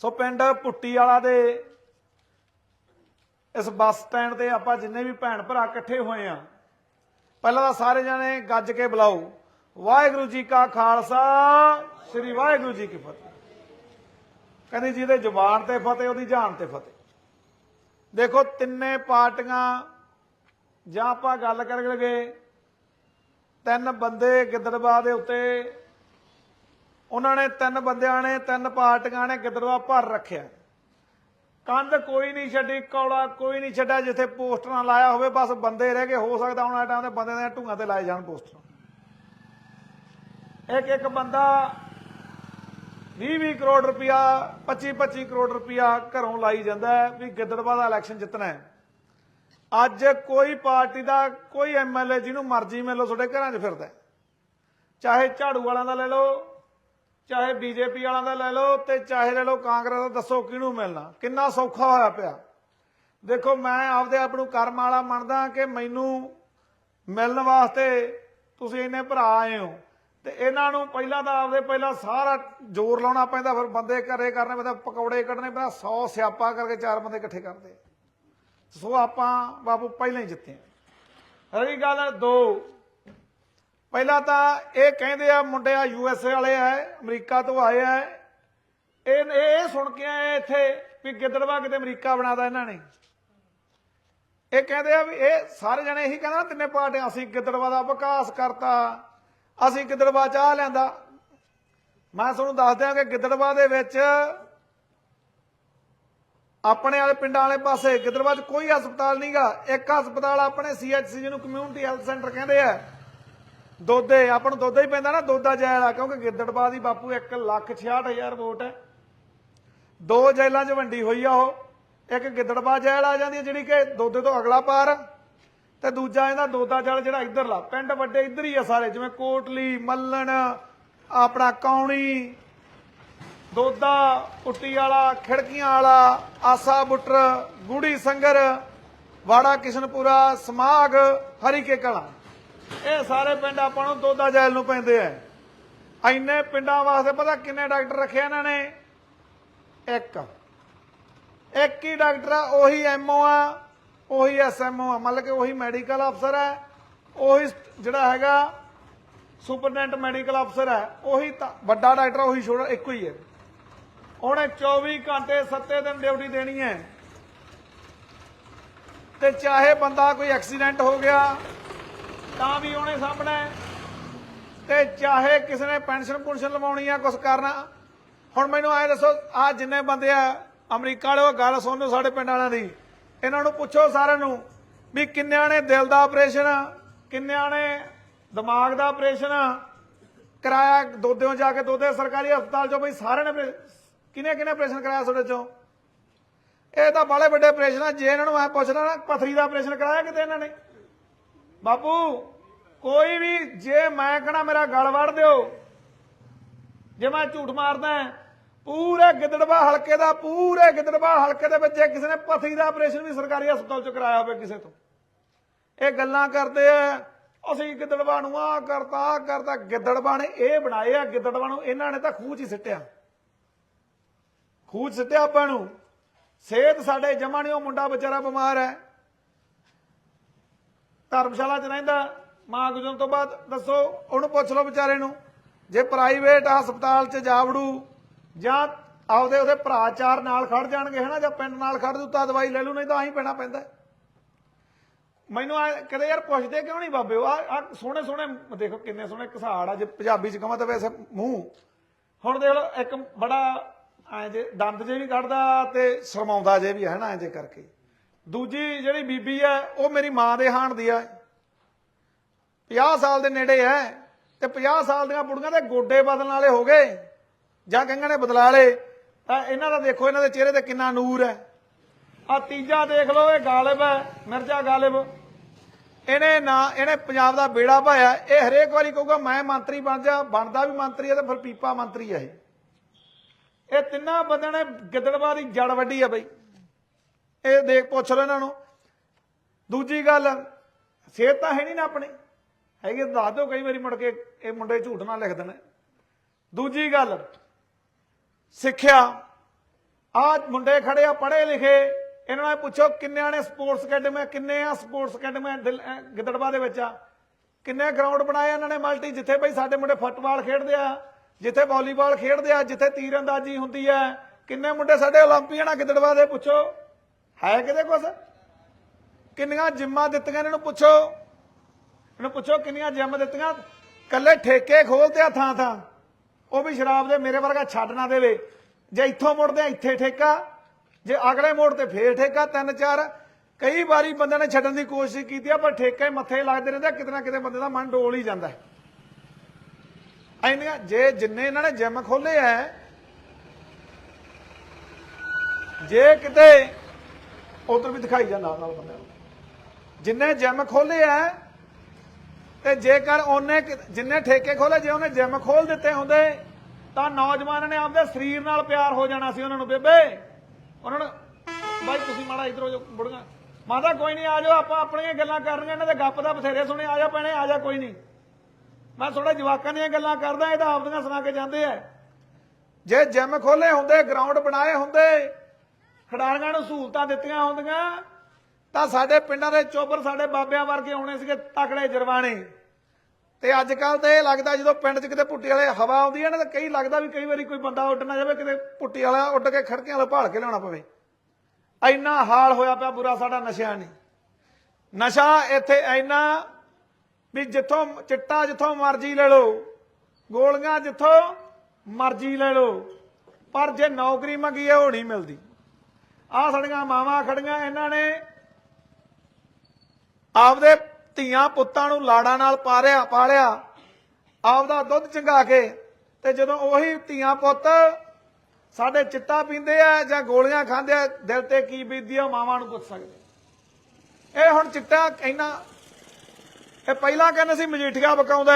ਸੋ ਪਿੰਡ ਪੁੱਟੀ ਵਾਲਾ ਦੇ ਇਸ ਬੱਸ ਸਟੈਂਡ ਤੇ ਆਪਾਂ ਜਿੰਨੇ ਵੀ ਭੈਣ ਭਰਾ ਇਕੱਠੇ ਹੋਏ ਆ, ਪਹਿਲਾਂ ਤਾਂ ਸਾਰੇ ਜਣੇ ਗੱਜ ਕੇ ਬੁਲਾਓ। ਵਾਹਿਗੁਰੂ ਜੀ ਕਾ ਖਾਲਸਾ, ਸ੍ਰੀ ਵਾਹਿਗੁਰੂ ਜੀ ਕੀ ਫਤਿਹ। ਕਹਿੰਦੀ ਜਿਹਦੇ ਜ਼ੁਬਾਨ ਤੇ ਫਤਿਹ, ਉਹਦੀ ਜਾਨ ਤੇ ਫਤਿਹ। ਦੇਖੋ, ਤਿੰਨੇ ਪਾਰਟੀਆਂ, ਜਾਂ ਆਪਾਂ ਗੱਲ ਕਰ ਲਗੇ ਤਿੰਨ ਬੰਦੇ ਗਿੱਦੜਵਾ ਦੇ ਉੱਤੇ ਉਹਨਾਂ ਨੇ ਤਿੰਨ ਬੰਦਿਆਂ ਨੇ, ਤਿੰਨ ਪਾਰਟੀਆਂ ਨੇ ਗਿੱਦੜਵਾ ਭਰ ਰੱਖਿਆ। ਕੰਧ ਕੋਈ ਨਹੀਂ ਛੱਡੀ ਕੌਲਾ ਕੋਈ ਨਹੀਂ ਛੱਡਿਆ, ਜਿੱਥੇ ਪੋਸਟਰਾਂ ਲਾਇਆ ਹੋਵੇ, ਬਸ ਬੰਦੇ ਰਹਿ ਗਏ, ਹੋ ਸਕਦਾ ਉਹਨਾਂ ਟਾਈਮ ਤੇ ਬੰਦੇ ਦੇ ਢੂਆਂ ਤੇ ਲਾਏ ਜਾਣ ਪੋਸਟਰ। ਇੱਕ ਇੱਕ ਬੰਦਾ 20-20 ਕਰੋੜ ਰੁਪਇਆ 25-25 ਕਰੋੜ ਰੁਪਇਆ ਘਰੋਂ ਲਾਈ ਜਾਂਦਾ ਵੀ ਗਿੱਦੜਵਾ ਦਾ ਇਲੈਕਸ਼ਨ ਜਿੱਤਣਾ ਹੈ। ਅੱਜ ਕੋਈ ਪਾਰਟੀ ਦਾ, ਕੋਈ ਐਮਐਲਏ ਜਿਹਨੂੰ ਮਰਜ਼ੀ ਮਿਲ ਲਓ, ਤੁਹਾਡੇ ਘਰਾਂ 'ਚ ਫਿਰਦਾ ਚਾਹੇ ਝਾੜੂ ਵਾਲਾਂ ਦਾ ਲੈ ਲਓ ਚਾਹੇ ਬੀਜੇਪੀ ਵਾਲਾਂ ਦਾ ਲੈ ਲਓ ਤੇ ਚਾਹੇ ਲੈ ਲਓ ਕਾਂਗਰਸ ਦਾ, ਦੱਸੋ ਕਿਹਨੂੰ ਮਿਲਣਾ? ਕਿੰਨਾ ਸੌਖਾ ਹੋਇਆ ਪਿਆ। ਦੇਖੋ, ਮੈਂ ਆਪਦੇ ਆਪ ਨੂੰ ਕਰਮ ਵਾਲਾ ਮੰਨਦਾ ਕਿ ਮੈਨੂੰ ਮਿਲਣ ਵਾਸਤੇ ਤੁਸੀਂ ਇੰਨੇ ਭਰਾ ਆਏ ਹੋ ਤੇ ਇਹਨਾਂ ਨੂੰ ਪਹਿਲਾਂ ਤਾਂ ਆਪਦੇ ਪਹਿਲਾਂ ਸਾਰਾ ਜ਼ੋਰ ਲਾਉਣਾ ਪੈਂਦਾ, ਫਿਰ ਬੰਦੇ ਘਰੇ ਕਰਨੇ ਪੈਂਦਾ, ਪਕੌੜੇ ਕੱਢਣੇ ਪੈਂਦਾ 100 ਸਿਆਪਾ ਕਰਕੇ ਚਾਰ ਬੰਦੇ ਇਕੱਠੇ ਕਰਦੇ। ਸੋ ਆਪਾਂ ਬਾਪੂ ਪਹਿਲਾਂ ਹੀ ਜਿੱਤੇ ਰਹੀ ਗੱਲ ਦੋ ਪਹਿਲਾਂ ਤਾਂ ਇਹ ਕਹਿੰਦੇ ਆ ਮੁੰਡੇ ਆ ਯੂਐਸਏ ਵਾਲੇ ਆ, ਅਮਰੀਕਾ ਤੋਂ ਆਏ ਆ। ਇਹ ਇਹ ਸੁਣ ਕੇ ਆਏ ਇੱਥੇ ਵੀ ਗਿੱਦੜਵਾ ਕਿਤੇ ਅਮਰੀਕਾ ਬਣਾਦਾ ਇਹਨਾਂ ਨੇ। ਇਹ ਕਹਿੰਦੇ ਆ ਵੀ ਇਹ ਸਾਰੇ ਜਣੇ ਇਹੀ ਕਹਿੰਦਾ ਨਾ ਤਿੰਨੇ ਪਾਰਟੀਆਂ, ਅਸੀਂ ਗਿੱਦੜਵਾ ਦਾ ਵਿਕਾਸ ਕਰਤਾ, ਅਸੀਂ ਗਿੱਦੜਵਾ ਚਾਹ ਲੈਂਦਾ ਮੈਂ ਤੁਹਾਨੂੰ ਦੱਸ ਦਿਆਂ ਕਿ ਗਿੱਦੜਵਾ ਦੇ ਵਿੱਚ ਆਪਣੇ ਵਾਲੇ ਪਿੰਡਾਂ ਵਾਲੇ ਪਾਸੇ ਗਿੱਦੜਵਾ 'ਚ ਕੋਈ ਹਸਪਤਾਲ ਨਹੀਂਗਾ ਇੱਕ ਹਸਪਤਾਲ ਆਪਣੇ ਸੀਐਚਸੀ ਜਿਹਨੂੰ ਕਮਿਊਨਿਟੀ ਹੈਲਥ ਸੈਂਟਰ ਕਹਿੰਦੇ ਆ। ਦੋਦੇ ਆਪਾਂ ਨੂੰ ਦੋਦਾ ਹੀ ਪੈਂਦਾ ਨਾ, ਦੋਦਾ ਜੈਲ ਆ, ਕਿਉਂਕਿ ਗਿੱਦੜਬਾਹ ਦੀ ਬਾਪੂ 166000 ਵੋਟ ਹੈ। ਦੋ ਜੈਲਾਂ 'ਚ ਵੰਡੀ ਹੋਈ ਆ ਉਹ, ਇੱਕ ਗਿੱਦੜਬਾਹ ਜੈਲ ਆ ਜਾਂਦੀ ਹੈ ਜਿਹੜੀ ਕਿ ਦੋਦੇ ਤੋਂ ਅਗਲਾ ਪਾਰ, ਤੇ ਦੂਜਾ ਇਹਦਾ ਦੋਦਾ ਜੈਲ ਜਿਹੜਾ ਇੱਧਰਲਾ ਪਿੰਡ ਵੱਡੇ ਇੱਧਰ ਹੀ ਆ ਸਾਰੇ, ਜਿਵੇਂ ਕੋਟਲੀ, ਮੱਲਣ, ਆਪਣਾ ਕੌਣੀ, ਦੋਦਾ ਪੁੱਟੀ ਵਾਲਾ ਖਿੜਕੀਆਂ ਵਾਲਾ, ਆਸਾ ਬੁੱਟਰ, ਗੂੜੀ ਸੰਗਰ, ਵਾੜਾ ਕਿਸ਼ਨਪੁਰਾ, ਸਮਾਗ, ਹਰੀਕੇ ਕਲਾਂ। ਇਹ ਸਾਰੇ ਪਿੰਡ ਆਪਾਂ ਨੂੰ ਦੋਦਾ ਜੈਲ ਨੂੰ ਪੈਂਦੇ ਆ। ਇੰਨੇ ਪਿੰਡਾਂ ਵਾਸਤੇ ਪਤਾ ਕਿੰਨੇ ਡਾਕਟਰ ਰੱਖੇ ਇਹਨਾਂ ਨੇ? ਇੱਕ। ਇੱਕ ਹੀ ਡਾਕਟਰ ਆ, ਉਹੀ ਐਮਓ ਆ, ਉਹੀ ਐਸਐਮਓ ਆ। ਮਤਲਬ ਕਿ ਉਹੀ ਮੈਡੀਕਲ ਅਫਸਰ ਹੈ ਉਹੀ ਜਿਹੜਾ ਹੈਗਾ ਸੁਪਰਡੈਂਟ ਮੈਡੀਕਲ ਅਫਸਰ ਹੈ ਉਹੀ ਵੱਡਾ ਡਾਕਟਰ ਉਹੀ ਛੋਟਾ, ਇੱਕੋ ਹੀ ਹੈ ਉਹਨੇ 24 ਘੰਟੇ 7 ਦਿਨ ਡਿਊਟੀ ਦੇਣੀ ਹੈ। ਤੇ ਚਾਹੇ ਬੰਦਾ ਕੋਈ ਐਕਸੀਡੈਂਟ ਹੋ ਗਿਆ ਤਾਂ ਵੀ ਉਹਨੇ ਸਾਹਮਣਾ ਹੈ। ਤੇ ਚਾਹੇ ਕਿਸੇ ਨੇ ਪੈਨਸ਼ਨ ਪੁਨਸ਼ਨ ਲਵਾਉਣੀ ਆ ਕੁਝ ਕਰਨਾ, ਹੁਣ ਮੈਨੂੰ ਐ ਦੱਸੋ, ਆ ਜਿੰਨੇ ਬੰਦੇ ਆ, ਅਮਰੀਕਾ ਵਾਲੇ ਉਹ ਗੱਲ ਸੁਣੋ ਸਾਡੇ ਪਿੰਡ ਵਾਲਿਆਂ ਦੀ। ਇਹਨਾਂ ਨੂੰ ਪੁੱਛੋ ਸਾਰਿਆਂ ਨੂੰ ਵੀ ਕਿੰਨਿਆਂ ਨੇ ਦਿਲ ਦਾ ਆਪਰੇਸ਼ਨ ਕਿੰਨਿਆਂ ਨੇ ਦਿਮਾਗ ਦਾ ਆਪਰੇਸ਼ਨ ਕਰਾਇਆ ਦੋਦਿਓਂ ਜਾ ਕੇ ਦੋਦੇ ਸਰਕਾਰੀ ਹਸਪਤਾਲ ਚੋਂ, ਬਈ ਸਾਰਿਆਂ ਨੇ ਕਿਨੇ ਕਿਨੇ ਆਪਰੇਸ਼ਨ ਕਰਾਇਆ ਤੁਹਾਡੇ ਚੋਂ? ਇਹ ਤਾਂ ਬਾਲੇ ਵੱਡੇ ਆਪਰੇਸ਼ਨ ਆ, ਜੇ ਇਹਨਾਂ ਨੂੰ ਮੈਂ ਪੁੱਛਣਾ ਨਾ, ਪਥਰੀ ਦਾ ਆਪਰੇਸ਼ਨ ਕਰਾਇਆ ਕਿਤੇ ਇਹਨਾਂ ਨੇ? ਬਾਪੂ, ਕੋਈ ਵੀ, ਜੇ ਮੈਂ ਕਹਣਾ ਮੇਰਾ ਗਲ ਵੜ ਦਿਓ। ਜੇ ਮੈਂ ਝੂਠ ਮਾਰਦਾ ਪੂਰੇ ਗਿੱਦੜਵਾ ਹਲਕੇ ਦਾ, ਪੂਰੇ ਗਿੱਦੜਵਾ ਹਲਕੇ ਦੇ ਵਿੱਚ ਜੇ ਕਿਸੇ ਨੇ ਪਥਰੀ ਦਾ ਆਪਰੇਸ਼ਨ ਵੀ ਸਰਕਾਰੀ ਹਸਪਤਾਲ ਚ ਕਰਾਇਆ ਹੋਵੇ ਕਿਸੇ ਤੋਂ। ਇਹ ਗੱਲਾਂ ਕਰਦੇ ਆ ਅਸੀਂ ਗਿੱਦੜਵਾ ਨੂੰ ਆ ਕਰਤਾ ਆ ਕਰਤਾ ਗਿੱਦੜਵਾ ਨੇ ਇਹ ਬਣਾਏ ਆ ਗਿੱਦੜਵਾ ਨੂੰ ਇਹਨਾਂ ਨੇ ਤਾਂ ਖੂਹ 'ਚ ਹੀ ਸਿੱਟਿਆ। ਖੂਹ 'ਚ ਸਿੱਟਿਆ ਆਪਾਂ ਨੂੰ। ਸਿਹਤ ਸਾਡੇ ਜਮਾ ਨਹੀਂ ਉਹ ਮੁੰਡਾ ਵਿਚਾਰਾ ਬਿਮਾਰ ਹੈ ਧਰਮਸ਼ਾਲਾ 'ਚ ਰਹਿੰਦਾ, ਮਾਂ ਗੁਜਰਨ ਤੋਂ ਬਾਅਦ ਦੱਸੋ, ਉਹਨੂੰ ਪੁੱਛ ਲਓ ਵਿਚਾਰੇ ਨੂੰ, ਜੇ ਪ੍ਰਾਈਵੇਟ ਹਸਪਤਾਲ 'ਚ ਜਾ ਜਾਂ ਆਪਦੇ ਉਹਦੇ ਭਰਾ ਨਾਲ ਖੜ ਜਾਣਗੇ, ਹਨਾ, ਜਾਂ ਪਿੰਡ ਨਾਲ ਖੜ ਦੂ ਤਾਂ ਦਵਾਈ ਲੈ ਲੂ ਨਹੀਂ ਤਾਂ ਆਹੀਂ ਪੈਣਾ ਪੈਂਦਾ। ਮੈਨੂੰ ਆ ਕਦੇ ਯਾਰ, ਪੁੱਛਦੇ ਕਿਉਂ ਨਹੀਂ ਬਾਬੇ? ਆ ਆ ਸੋਹਣੇ ਸੋਹਣੇ, ਦੇਖੋ ਕਿੰਨੇ ਸੋਹਣੇ ਘਸਾੜ ਆ, ਜੇ ਪੰਜਾਬੀ 'ਚ ਕਹਾਂ ਤਾਂ ਵੈਸੇ ਮੂੰਹ। ਹੁਣ ਦੇਖ ਲਓ, ਇੱਕ ਬੜਾ ਐ ਜੇ ਦੰਦ ਜੇ ਵੀ ਕੱਢਦਾ ਤੇ ਸ਼ਰਮਾਉਂਦਾ ਜੇ ਵੀ ਹੈ ਨਾ ਐ ਜੇ ਕਰਕੇ। ਦੂਜੀ ਜਿਹੜੀ ਬੀਬੀ ਐ ਉਹ ਮੇਰੀ ਮਾਂ ਦੇ ਹਾਣ ਦੀ ਆ 50 ਸਾਲ ਦੇ ਨੇੜੇ ਐ ਤੇ 50 ਸਾਲ ਦੀਆਂ ਬੁੜੀਆਂ ਦੇ ਗੋਡੇ ਬਦਲਣ ਵਾਲੇ ਹੋ ਗਏ ਜਾਂ ਕਈਆਂ ਨੇ ਬਦਲਾ ਲਏ, ਤਾਂ ਇਹਨਾਂ ਦਾ ਦੇਖੋ, ਇਹਨਾਂ ਦੇ ਚਿਹਰੇ ਤੇ ਕਿੰਨਾ ਨੂਰ ਹੈ। ਆ ਤੀਜਾ ਦੇਖ ਲਓ, ਇਹ ਗਾਲਿਬ ਹੈ, ਮਿਰਜ਼ਾ ਗਾਲਿਬ। ਇਹਨੇ ਨਾ, ਇਹਨੇ ਪੰਜਾਬ ਦਾ ਬੇੜਾ ਭਾਇਆ, ਇਹ ਹਰੇਕ ਵਾਰੀ ਕਹੂਗਾ, ਮੈਂ ਮੰਤਰੀ ਬਣ ਜਾ, ਬਣਦਾ ਵੀ ਮੰਤਰੀ ਹੈ ਤੇ ਫਿਰ ਪੀਪਾ ਮੰਤਰੀ ਹੈ ਇਹ। ਇਹ ਤਿੰਨਾਂ ਬੰਦਿਆਂ ਨੇ ਗਿੱਦੜਵਾ ਦੀ ਜੜ ਵੱਡੀ ਆ ਬਈ। ਇਹ ਦੇਖ ਪੁੱਛ ਲਓ ਇਹਨਾਂ ਨੂੰ। ਦੂਜੀ ਗੱਲ, ਸਿਹਤ ਤਾਂ ਹੈ ਨਹੀਂ ਨਾ ਆਪਣੀ। ਹੈਗੇ ਦੱਸ ਦਿਓ, ਕਈ ਵਾਰੀ ਮੁੜ ਕੇ ਇਹ ਮੁੰਡੇ ਝੂਠ ਨਾ ਲਿਖ ਦੇਣ। ਦੂਜੀ ਗੱਲ, ਸਿੱਖਿਆ। ਆ ਮੁੰਡੇ ਖੜੇ ਆ ਪੜ੍ਹੇ ਲਿਖੇ, ਇਹਨਾਂ ਨੂੰ ਪੁੱਛੋ ਕਿੰਨਿਆਂ ਨੇ ਸਪੋਰਟਸ ਅਕੈਡਮੀ, ਕਿੰਨੇ ਆ ਸਪੋਰਟਸ ਅਕੈਡਮੀ ਗਿੱਦੜਬਾ ਦੇ ਵਿੱਚ ਆ। ਕਿੰਨੇ ਗਰਾਊਂਡ ਬਣਾਏ ਇਹਨਾਂ ਨੇ ਮਲਟੀ, ਜਿੱਥੇ ਬਈ ਸਾਡੇ ਮੁੰਡੇ ਫੁੱਟਬਾਲ ਖੇਡਦੇ ਆ, ਜਿੱਥੇ ਵਾਲੀਬਾਲ ਖੇਡਦੇ ਆ, ਜਿੱਥੇ ਤੀਰਅੰਦਾਜ਼ੀ ਹੁੰਦੀ ਹੈ ਕਿੰਨੇ ਮੁੰਡੇ ਸਾਡੇ 올림픽ੀਅਨ ਆ ਗਿੱਦੜਵਾ ਦੇ, ਪੁੱਛੋ। ਹੈ ਕਿਤੇ ਕੁਛ ਕਿੰਨੀਆਂ ਜਿੰਮਾਂ ਦਿੱਤੀਆਂ ਇਹਨਾਂ ਨੂੰ ਪੁੱਛੋ। ਇਹਨੂੰ ਪੁੱਛੋ ਕਿੰਨੀਆਂ ਜਿੰਮ ਦਿੱਤੀਆਂ। ਕੱਲੇ ਠੇਕੇ ਖੋਲਦੇ ਆ ਥਾਂ ਥਾਂ। ਉਹ ਵੀ ਸ਼ਰਾਬ ਦੇ ਮੇਰੇ ਵਰਗਾ ਛੱਡ ਨਾ ਦੇਵੇ। ਜੇ ਇੱਥੋਂ ਮੁੜਦੇ ਆ, ਇੱਥੇ ਠੇਕਾ। ਜੇ ਅਗਲੇ ਮੋੜ ਤੇ ਫੇਰ ਠੇਕਾ, ਤਿੰਨ ਚਾਰ। ਕਈ ਵਾਰੀ ਬੰਦੇ ਨੇ ਛੱਡਣ ਦੀ ਕੋਸ਼ਿਸ਼ ਕੀਤੀ ਆ, ਪਰ ਠੇਕੇ ਮੱਥੇ ਲੱਗਦੇ ਰਹਿੰਦੇ ਕਿਤੇ ਨਾ ਕਿਤੇ ਬੰਦੇ ਦਾ ਮਨ ਡੋਲ ਹੀ ਜਾਂਦਾ ਹੈ। ਐਨੀਆਂ ਜੇ ਜਿੰਨੇ ਇਹਨਾਂ ਨੇ ਜਿਮ ਖੋਲੇ ਆ, ਜੇ ਕਿਤੇ ਉਧਰ ਵੀ ਦਿਖਾਈ ਜਾ ਨਾਲ ਨਾਲ ਬੰਦਿਆਂ ਨੂੰ। ਜਿੰਨੇ ਜਿਮ ਖੋਲੇ ਆ, ਤੇ ਜੇਕਰ ਉਹਨੇ ਜਿੰਨੇ ਠੇਕੇ ਖੋਲੇ ਜੇ ਉਹਨੇ ਜਿਮ ਖੋਲ ਦਿੱਤੇ ਹੁੰਦੇ, ਤਾਂ ਨੌਜਵਾਨਾਂ ਨੇ ਆਪਦੇ ਸਰੀਰ ਨਾਲ ਪਿਆਰ ਹੋ ਜਾਣਾ ਸੀ ਉਹਨਾਂ ਨੂੰ, ਬੇਬੇ। ਉਹਨਾਂ ਨੂੰ ਬਾਈ, ਤੁਸੀਂ ਮਾੜਾ ਇਧਰੋਂ ਜੋ ਬੁੜੀਆਂ। ਮਾਤਾ, ਕੋਈ ਨਹੀਂ, ਆ ਜਾਓ, ਆਪਾਂ ਆਪਣੀਆਂ ਗੱਲਾਂ ਕਰਨੀਆਂ ਇਹਨਾਂ ਦੇ ਗੱਪ ਦਾ ਬਥੇਰੇ ਸੁਣੇ, ਆ ਜਾ ਪੈਣੇ ਆ ਜਾ, ਕੋਈ ਨਹੀਂ। ਮੈਂ ਥੋੜਾ ਜਵਾਕਾਂ ਦੀਆਂ ਗੱਲਾਂ ਕਰਦਾ, ਇਹ ਤਾਂ ਆਪਦੀਆਂ ਸੁਣਾ ਕੇ ਜਾਂਦੇ ਆ। ਜੇ ਜਿਮ ਖੋਲੇ ਹੁੰਦੇ ਗਰਾਊਂਡ ਬਣਾਏ ਹੁੰਦੇ ਖਿਡਾਰੀਆਂ ਨੂੰ ਸਹੂਲਤਾਂ ਦਿੱਤੀਆਂ ਹੁੰਦੀਆਂ। ਤਾਂ ਸਾਡੇ ਪਿੰਡਾਂ ਦੇ ਚੋਬਰ ਸਾਡੇ ਬਾਬਿਆਂ ਵਰਗੇ ਹੋਣੇ ਸੀਗੇ ਤਕੜੇ ਜਰਵਾਣੇ ਤੇ ਅੱਜ ਕੱਲ ਤੇ ਇਹ ਲੱਗਦਾ ਜਦੋਂ ਪਿੰਡ 'ਚ ਕਿਤੇ ਪੁੱਟੀ ਵਾਲੇ ਹਵਾ ਆਉਂਦੀ ਹੈ ਨਾ, ਤਾਂ ਕਈ ਲੱਗਦਾ ਵੀ ਕਈ ਵਾਰੀ ਕੋਈ ਬੰਦਾ ਉੱਡ ਨਾ ਜਾਵੇ, ਕਿਤੇ ਪੁੱਟੀ ਵਾਲਾ ਉੱਡ ਕੇ ਖੜਕਿਆਂ ਵਾਲਾ ਭਾਲ ਕੇ ਲਿਆਉਣਾ ਪਵੇ। ਇੰਨਾ ਹਾਲ ਹੋਇਆ ਪਿਆ, ਬੁਰਾ ਸਾਡਾ ਨਸ਼ਿਆਂ ਨੇ। ਨਸ਼ਾ ਇੱਥੇ ਇੰਨਾ ਵੀ ਜਿੱਥੋਂ ਚਿੱਟਾ ਜਿੱਥੋਂ ਮਰਜ਼ੀ ਲੈ ਲਓ, ਗੋਲੀਆਂ ਜਿੱਥੋਂ ਮਰਜ਼ੀ ਲੈ ਲਓ, ਪਰ ਜੇ ਨੌਕਰੀ ਮੰਗੀ ਹੈ, ਉਹ ਨਹੀਂ ਮਿਲਦੀ। ਆਹ ਸਾਡੀਆਂ ਮਾਵਾਂ ਖੜੀਆਂ ਇਹਨਾਂ ਨੇ। ਆਪਦੇ ਧੀਆਂ ਪੁੱਤਾਂ ਨੂੰ ਲਾੜਾਂ ਨਾਲ ਪਾਰਿਆ, ਪਾਲਿਆ। ਆਪਦਾ ਦੁੱਧ ਚੰਗਾ ਕੇ ਤੇ ਜਦੋਂ ਉਹੀ ਧੀਆਂ ਪੁੱਤ ਸਾਡੇ ਚਿੱਟਾ ਪੀਂਦੇ ਆ ਜਾਂ ਗੋਲੀਆਂ ਖਾਂਦੇ ਆ, ਦਿਲ ਤੇ ਕੀ ਬੀਤਦੀ ਆ ਮਾਵਾਂ ਨੂੰ ਪੁੱਛ ਸਕਦੇ ਇਹ ਹੁਣ ਚਿੱਟਾ ਕਹਿਣਾ ਇਹ ਪਹਿਲਾਂ ਕਹਿੰਦੇ ਸੀ ਮਜੀਠੀਆ ਬਕਾਉਂਦਾ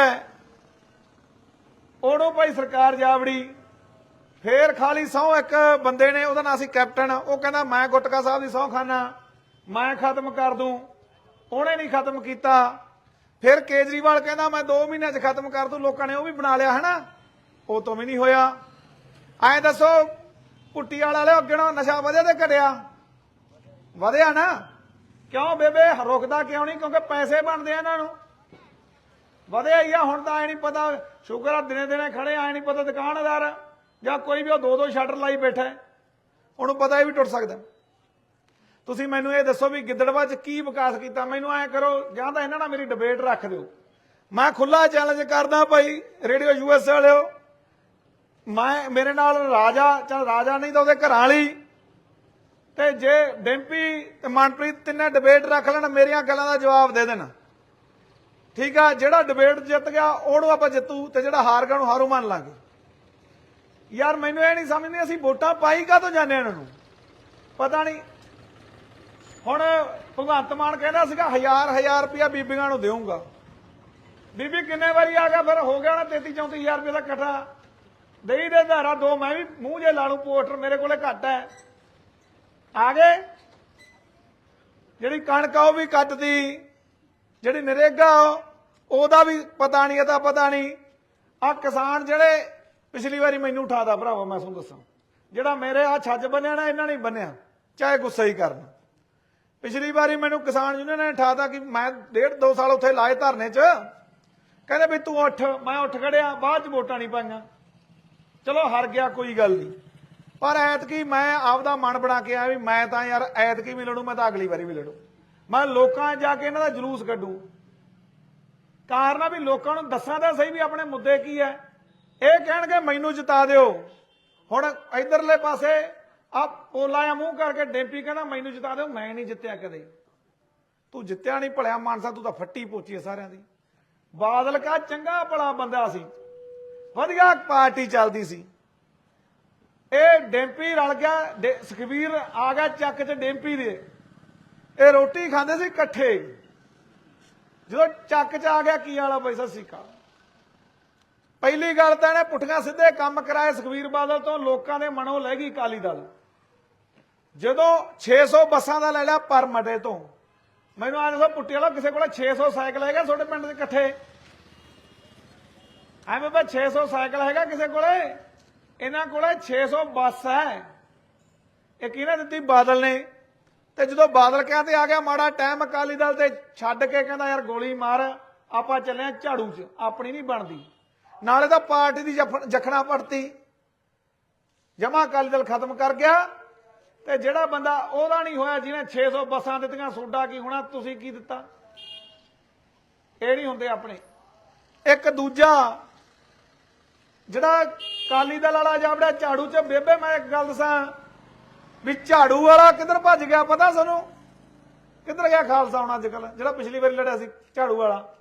ਉਹਨੂੰ ਭਾਈ ਸਰਕਾਰ ਜਾਵੜੀ। ਫੇਰ ਖਾਲੀ ਸਹੁੰ ਇੱਕ ਬੰਦੇ ਨੇ, ਉਹਦਾ ਨਾਂ ਸੀ ਕੈਪਟਨ। ਉਹ ਕਹਿੰਦਾ, ਮੈਂ ਗੁਟਕਾ ਸਾਹਿਬ ਦੀ ਸਹੁੰ ਖਾਨਾ। ਮੈਂ ਖਤਮ ਕਰ ਦੂੰ। ਉਹਨੇ ਨਹੀਂ ਖਤਮ ਕੀਤਾ। ਫਿਰ ਕੇਜਰੀਵਾਲ ਕਹਿੰਦਾ, ਮੈਂ 2 ਮਹੀਨਿਆਂ 'ਚ ਖਤਮ ਕਰ ਦੂੰ। ਲੋਕਾਂ ਨੇ ਉਹ ਵੀ ਬਣਾ ਲਿਆ, ਹਨਾ? ਉਹ ਤੋਂ ਵੀ ਨਹੀਂ ਹੋਇਆ। ਐਂ ਦੱਸੋ ਪੁੱਟੀ ਵਾਲਾ ਵਾਲੇ ਅੱਗੇ ਨਸ਼ਾ ਵਧਿਆ ਤੇ ਘਟਿਆ? ਵਧਿਆ ਨਾ? ਕਿਉਂ ਬੇਬੇ? ਰੁਕਦਾ ਕਿਉਂ ਨਹੀਂ? ਕਿਉਂਕਿ ਪੈਸੇ ਬਣਦੇ ਆ ਇਹਨਾਂ ਨੂੰ। ਵਧਿਆ ਹੀ ਆ, ਹੁਣ ਤਾਂ ਐ ਨਹੀਂ ਪਤਾ। ਸ਼ੂਗਰ ਆ, ਦਿਨੇ ਦਿਨੇ ਖੜੇ ਐ ਨਹੀਂ ਪਤਾ ਦੁਕਾਨਦਾਰ। ਜਾਂ ਕੋਈ ਵੀ ਉਹ ਦੋ ਦੋ ਸ਼ਟਰ ਲਾਈ ਬੈਠਾ ਹੈ। ਉਹਨੂੰ ਪਤਾ ਇਹ ਵੀ ਟੁੱਟ ਸਕਦਾ ਤੁਸੀਂ ਮੈਨੂੰ ਇਹ ਦੱਸੋ ਵੀ ਗਿੱਦੜਵਾ ਚ ਕੀ ਵਿਕਾਸ ਕੀਤਾ? ਮੈਨੂੰ ਐ ਕਰੋ, ਜਾਂ ਤਾਂ ਇਹਨਾਂ ਨਾਲ ਮੇਰੀ ਡਿਬੇਟ ਰੱਖ ਦਿਓ। ਮੈਂ ਖੁੱਲਾ ਚੈਲੰਜ ਕਰਦਾ ਭਾਈ, ਰੇਡੀਓ ਯੂਐਸ ਵਾਲਿਓ। ਮੈਂ, ਮੇਰੇ ਨਾਲ ਰਾਜਾ, ਚਲ ਰਾਜਾ ਨਹੀਂ ਤਾਂ ਉਹਦੇ ਘਰਾਂ ਵਾਲੀ ਤੇ ਜੇ ਡੈਂਪੀ ਤੇ ਮਨਪ੍ਰੀਤ ਤਿੰਨੇ ਡਿਬੇਟ ਰੱਖ ਲੈਣ, ਮੇਰੀਆਂ ਗੱਲਾਂ ਦਾ ਜਵਾਬ ਦੇ ਦੇਣ। ਠੀਕ ਆ, ਜਿਹੜਾ ਡਿਬੇਟ ਜਿੱਤ ਗਿਆ, ਉਹਨੂੰ ਆਪਾਂ ਜਿੱਤੂ ਤੇ ਜਿਹੜਾ ਹਾਰ ਗਿਆ, ਉਹਨੂੰ ਹਾਰੂ ਮੰਨ ਲਾਂਗੇ। ਯਾਰ, ਮੈਨੂੰ ਇਹ ਨਹੀਂ ਸਮਝਦੇ ਅਸੀਂ ਵੋਟਾਂ ਪਾਈ ਕਾ ਤੋਂ ਜਾਂਦੇ ਇਹਨਾਂ ਨੂੰ? ਪਤਾ ਨਹੀਂ। ਹੁਣ ਭਗਵੰਤ ਮਾਨ ਕਹਿੰਦਾ ਸੀਗਾ, ਹਜ਼ਾਰ ਹਜ਼ਾਰ ਰੁਪਇਆ ਬੀਬੀਆਂ ਨੂੰ ਦੇਵਾਂਗਾ ਬੀਬੀ ਕਿੰਨੇ ਵਾਰੀ ਆ ਗਿਆ, ਫਿਰ ਹੋ ਗਿਆ ਨਾ 33 34000 ਰੁਪਏ ਦਾ ਇਕੱਠਾ। ਦੇਈ ਦੇ ਧਾਰਾ ਦੋ, ਮੈਂ ਵੀ ਮੂੰਹ ਜੇ ਲਾ ਲੂੰ ਪੋਸਟਰ ਮੇਰੇ ਕੋਲੇ ਘੱਟ ਹੈ। ਆ ਗਏ। ਜਿਹੜੀ ਕਣਕ ਆ, ਉਹ ਵੀ ਕੱਟਦੀ। ਜਿਹੜੀ ਨਰੇਗਾ ਉਹਦਾ ਵੀ ਪਤਾ ਨਹੀਂ ਇਹਦਾ ਪਤਾ ਨਹੀਂ। ਆ ਕਿਸਾਨ ਜਿਹੜੇ ਪਿਛਲੀ ਵਾਰੀ ਮੈਨੂੰ ਉਠਾਦਾ ਭਰਾਵਾ, ਮੈਂ ਤੁਹਾਨੂੰ ਦੱਸਾਂ। ਜਿਹੜਾ ਮੇਰੇ ਆ ਛੱਜ ਬੰਨਿਆ ਨਾ, ਇਹਨਾਂ ਨੇ ਬੰਨਿਆ। ਚਾਹੇ ਗੁੱਸਾ ਹੀ ਕਰਨ। ਪਿਛਲੀ ਵਾਰੀ ਮੈਨੂੰ ਕਿਸਾਨ ਯੂਨੀਅਨ ਨੇ ਉਠਾਤਾ ਕਿ ਮੈਂ ਡੇਢ ਦੋ ਸਾਲ ਉੱਥੇ ਲਾਏ ਧਰਨੇ 'ਚ। ਕਹਿੰਦੇ ਵੀ ਤੂੰ ਉੱਠ, ਮੈਂ ਉੱਠ ਖੜਿਆ, ਬਾਅਦ 'ਚ ਵੋਟਾਂ ਨਹੀਂ ਪਾਈਆਂ। ਚਲੋ, ਹਾਰ ਗਿਆ, ਕੋਈ ਗੱਲ ਨਹੀਂ। ਪਰ ਐਤਕੀ ਮੈਂ ਆਪਦਾ ਮਨ ਬਣਾ ਕੇ ਆਇਆ ਵੀ ਮੈਂ ਤਾਂ ਯਾਰ ਐਤਕੀ ਵੀ ਲੜੂ, ਮੈਂ ਤਾਂ ਅਗਲੀ ਵਾਰੀ ਵੀ ਲੜੂ। ਮੈਂ ਲੋਕਾਂ ਜਾ ਕੇ ਇਹਨਾਂ ਦਾ ਜਲੂਸ ਕੱਢੂ। ਕਾਰਨ ਆ ਵੀ ਲੋਕਾਂ ਨੂੰ ਦੱਸਾਂ ਤਾਂ ਸਹੀ ਵੀ ਆਪਣੇ ਮੁੱਦੇ ਕੀ ਹੈ ਇਹ ਕਹਿਣਗੇ ਮੈਨੂੰ ਜਿਤਾ ਦਿਓ। ਹੁਣ ਇਧਰਲੇ ਪਾਸੇ ਆ ਪੋਲਾ ਜਾਂ ਮੂੰਹ ਕਰਕੇ ਡੈਂਪੀ ਕਹਿੰਦਾ, ਮੈਨੂੰ ਜਿਤਾ ਦਿਓ, ਮੈਂ ਨਹੀਂ ਜਿੱਤਿਆ ਕਦੇ। ਤੂੰ ਜਿੱਤਿਆ ਨਹੀਂ ਭਲਿਆ, ਮਾਨਸਾ, ਤੂੰ ਤਾਂ ਫੱਟੀ ਪੋਚੀ ਹੈ ਸਾਰਿਆਂ ਦੀ। ਬਾਦਲ ਕਾ ਚੰਗਾ ਭਲਾ ਬੰਦਾ ਸੀ। ਵਧੀਆ ਪਾਰਟੀ ਚੱਲਦੀ ਸੀ। ਇਹ ਡੈਂਪੀ ਰਲ ਗਿਆ, ਡੇ- ਸੁਖਬੀਰ ਆ ਗਿਆ ਚੱਕ 'ਚ ਡੈਂਪੀ ਦੇ। ਇਹ ਰੋਟੀ ਖਾਂਦੇ ਸੀ ਇਕੱਠੇ। ਜਦੋਂ ਚੱਕ 'ਚ ਆ ਗਿਆ, ਕੀ ਵਾਲਾ ਪੈਸਾ ਸਿੱਕਾ ਪਹਿਲੀ ਗੱਲ ਤਾਂ ਇਹਨੇ ਪੁੱਠੀਆਂ ਸਿੱਧੇ ਕੰਮ ਕਰਾਏ ਸੁਖਬੀਰ ਬਾਦਲ ਤੋਂ, ਲੋਕਾਂ ਦੇ ਮਨੋਂ ਲੈ ਗਈ ਕਾਲੀ ਦਲ। ਜਦੋਂ 600 ਬੱਸਾਂ ਦਾ ਲੈ ਲਿਆ ਪਰ ਮਡੇ ਤੋਂ। ਮੈਨੂੰ ਆ ਦੱਸੋ, ਪੁੱਟੀ ਵਾਲਾ ਕਿਸੇ ਕੋਲੇ 600 ਸਾਈਕਲ ਹੈਗਾ ਤੁਹਾਡੇ ਪਿੰਡ ਦੇ ਇਕੱਠੇ? ਐਵੇਂ ਬਈ 600 ਸਾਈਕਲ ਹੈਗਾ ਕਿਸੇ ਕੋਲੇ? ਇਹਨਾਂ ਕੋਲੇ 600 ਬੱਸ ਹੈ। ਇਹ ਕਿਹਨੇ ਦਿੱਤੀ? ਬਾਦਲ ਨੇ। ਤੇ ਜਦੋਂ ਬਾਦਲ ਕਹਿੰਦੇ ਆ ਗਿਆ, ਮਾੜਾ ਟਾਈਮ ਅਕਾਲੀ ਦਲ ਤੇ ਛੱਡ ਕੇ ਕਹਿੰਦਾ, ਯਾਰ ਗੋਲੀ ਮਾਰ, ਆਪਾਂ ਚੱਲੇ ਝਾੜੂ 'ਚ। ਆਪਣੀ ਨਹੀਂ ਬਣਦੀ। ਨਾਲੇ ਤਾਂ ਪਾਰਟੀ ਦੀ ਜਫ- ਜਖਣਾ ਪੜਤੀ। ਜਮਾ ਅਕਾਲੀ ਦਲ ਖਤਮ ਕਰ ਗਿਆ ਤੇ ਜਿਹੜਾ ਬੰਦਾ ਉਹਦਾ ਨਹੀਂ ਹੋਇਆ, ਜਿਹਨੇ 600 ਬੱਸਾਂ ਦਿੱਤੀਆਂ, ਸੋਡਾ ਕੀ ਹੋਣਾ, ਤੁਸੀਂ ਕੀ ਦਿੱਤਾ? ਇਹ ਨਹੀਂ ਹੁੰਦੇ ਆਪਣੇ। ਇੱਕ ਦੂਜਾ, ਜਿਹੜਾ ਕਾਲੀ ਦਲ ਵਾਲਾ ਜਾਵੜਾ ਝਾੜੂ 'ਚ, ਬੇਬੇ ਮੈਂ ਇੱਕ ਗੱਲ ਦੱਸਾਂ, ਵੀ ਝਾੜੂ ਵਾਲਾ ਕਿੱਧਰ ਭੱਜ ਗਿਆ, ਪਤਾ ਸਾਨੂੰ? ਕਿੱਧਰ ਗਿਆ ਖਾਲਸਾ ਹੁਣ ਅੱਜ ਕੱਲ ਜਿਹੜਾ ਪਿਛਲੀ ਵਾਰੀ ਲੜਿਆ ਸੀ ਝਾੜੂ ਵਾਲਾ?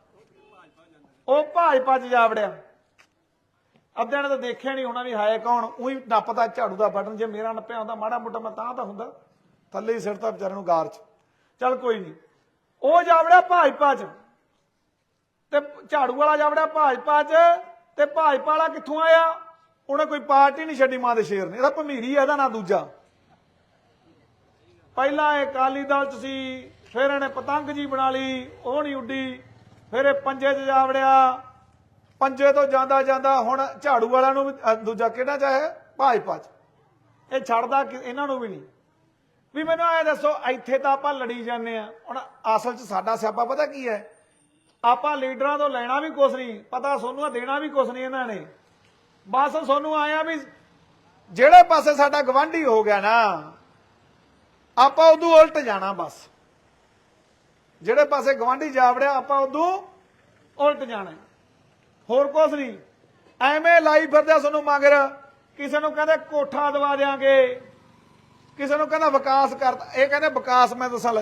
ਉਹ ਭਾਜਪਾ 'ਚ ਜਾ ਵੜਿਆ। ਅੱਧਿਆਂ ਨੇ ਤਾਂ ਦੇਖਿਆ ਨਹੀਂ ਹੋਣਾ ਵੀ ਹਾਏ ਕੌਣ, ਉਹੀ ਨੱਪਦਾ ਝਾੜੂ ਦਾ ਬਟਨ, ਜੇ ਮੇਰਾ ਨੱਪਿਆ ਹੁੰਦਾ, ਮਾੜਾ ਮੋਟਾ ਮੈਂ ਤਾਂ ਤਾਂ ਹੁੰਦਾ। ਥੱਲੇ ਹੀ ਸਿਰਤਾ ਵਿਚਾਰੇ ਨੂੰ ਗਾਰ 'ਚ। ਚੱਲ ਕੋਈ ਨਹੀਂ ਉਹ ਜਾ ਭਾਜਪਾ 'ਚ। ਤੇ ਝਾੜੂ ਵਾਲਾ ਜਾ ਭਾਜਪਾ 'ਚ, ਤੇ ਭਾਜਪਾ ਵਾਲਾ ਕਿੱਥੋਂ ਆਇਆ? ਉਹਨੇ ਕੋਈ ਪਾਰਟੀ ਨਹੀਂ ਛੱਡੀ ਮਾਂ ਦੇ ਸ਼ੇਰ ਨੇ। ਇਹਦਾ ਭਮੀਰੀ ਆ, ਇਹਦਾ ਨਾਂ ਦੂਜਾ। ਪਹਿਲਾਂ ਇਹ ਕਾਲੀ ਦਲ ਚ ਸੀ, ਫਿਰ ਇਹਨੇ ਪਤੰਗ ਜੀ ਬਣਾ ਲਈ, ਉਹ ਨਹੀਂ ਉੱਡੀ। ਫਿਰ ਇਹ ਪੰਜੇ 'ਚ ਜਾ ਵੜਿਆ। ਪੰਜੇ ਤੋਂ ਜਾਂਦਾ ਜਾਂਦਾ ਹੁਣ ਝਾੜੂ ਵਾਲਿਆਂ ਨੂੰ ਵੀ ਅ, ਦੂਜਾ ਕਿਹੜਾ ਚਾਹੇ? ਭਾਜਪਾ ਚ। ਇਹ ਛੱਡਦਾ ਕਿ- ਇਹਨਾਂ ਨੂੰ ਵੀ ਨਹੀਂ। ਵੀ ਮੈਨੂੰ ਐ ਦੱਸੋ ਇੱਥੇ ਤਾਂ ਆਪਾਂ ਲੜੀ ਜਾਂਦੇ ਆ ਹੁਣ ਅਸਲ 'ਚ ਸਾਡਾ ਸਿਆਪਾ ਪਤਾ ਕੀ ਹੈ? ਆਪਾਂ ਲੀਡਰਾਂ ਤੋਂ ਲੈਣਾ ਵੀ ਕੁਛ ਨਹੀਂ। ਪਤਾ ਸੋਨੂੰ ਆ ਦੇਣਾ ਵੀ ਕੁਛ ਨਹੀਂ ਇਹਨਾਂ ਨੇ। ਬਸ ਸੋਨੂੰ ਆਇਆ ਵੀ ਜਿਹੜੇ ਪਾਸੇ ਸਾਡਾ ਗਵਾਂਢੀ ਹੋ ਗਿਆ ਨਾ ਆਪਾਂ ਉਦੋਂ ਉਲਟ ਜਾਣਾ ਬਸ। ਜਿਹੜੇ ਪਾਸੇ ਗਵਾਂਢੀ ਜਾ ਵੜਿਆ ਆਪਾਂ ਉਦੋਂ ਉਲਟ ਜਾਣਾ। ਹੋਰ ਕੁਛ ਨਹੀਂ। ਐਵੇਂ ਲਾਈ ਫਿਰਦੇ ਤੁਹਾਨੂੰ ਮਗਰ, ਕਿਸੇ ਨੂੰ ਕਹਿੰਦੇ ਕੋਠਾ ਦਵਾ ਦੇਾਂਗੇ ਕਿਸੇ ਨੂੰ ਕਹਿੰਦਾ ਵਿਕਾਸ ਕਰਤਾ ਇਹ ਕਹਿੰਦੇ ਵਿਕਾਸ ਮੈਂ ਦੱਸਾਂ ਲੈ।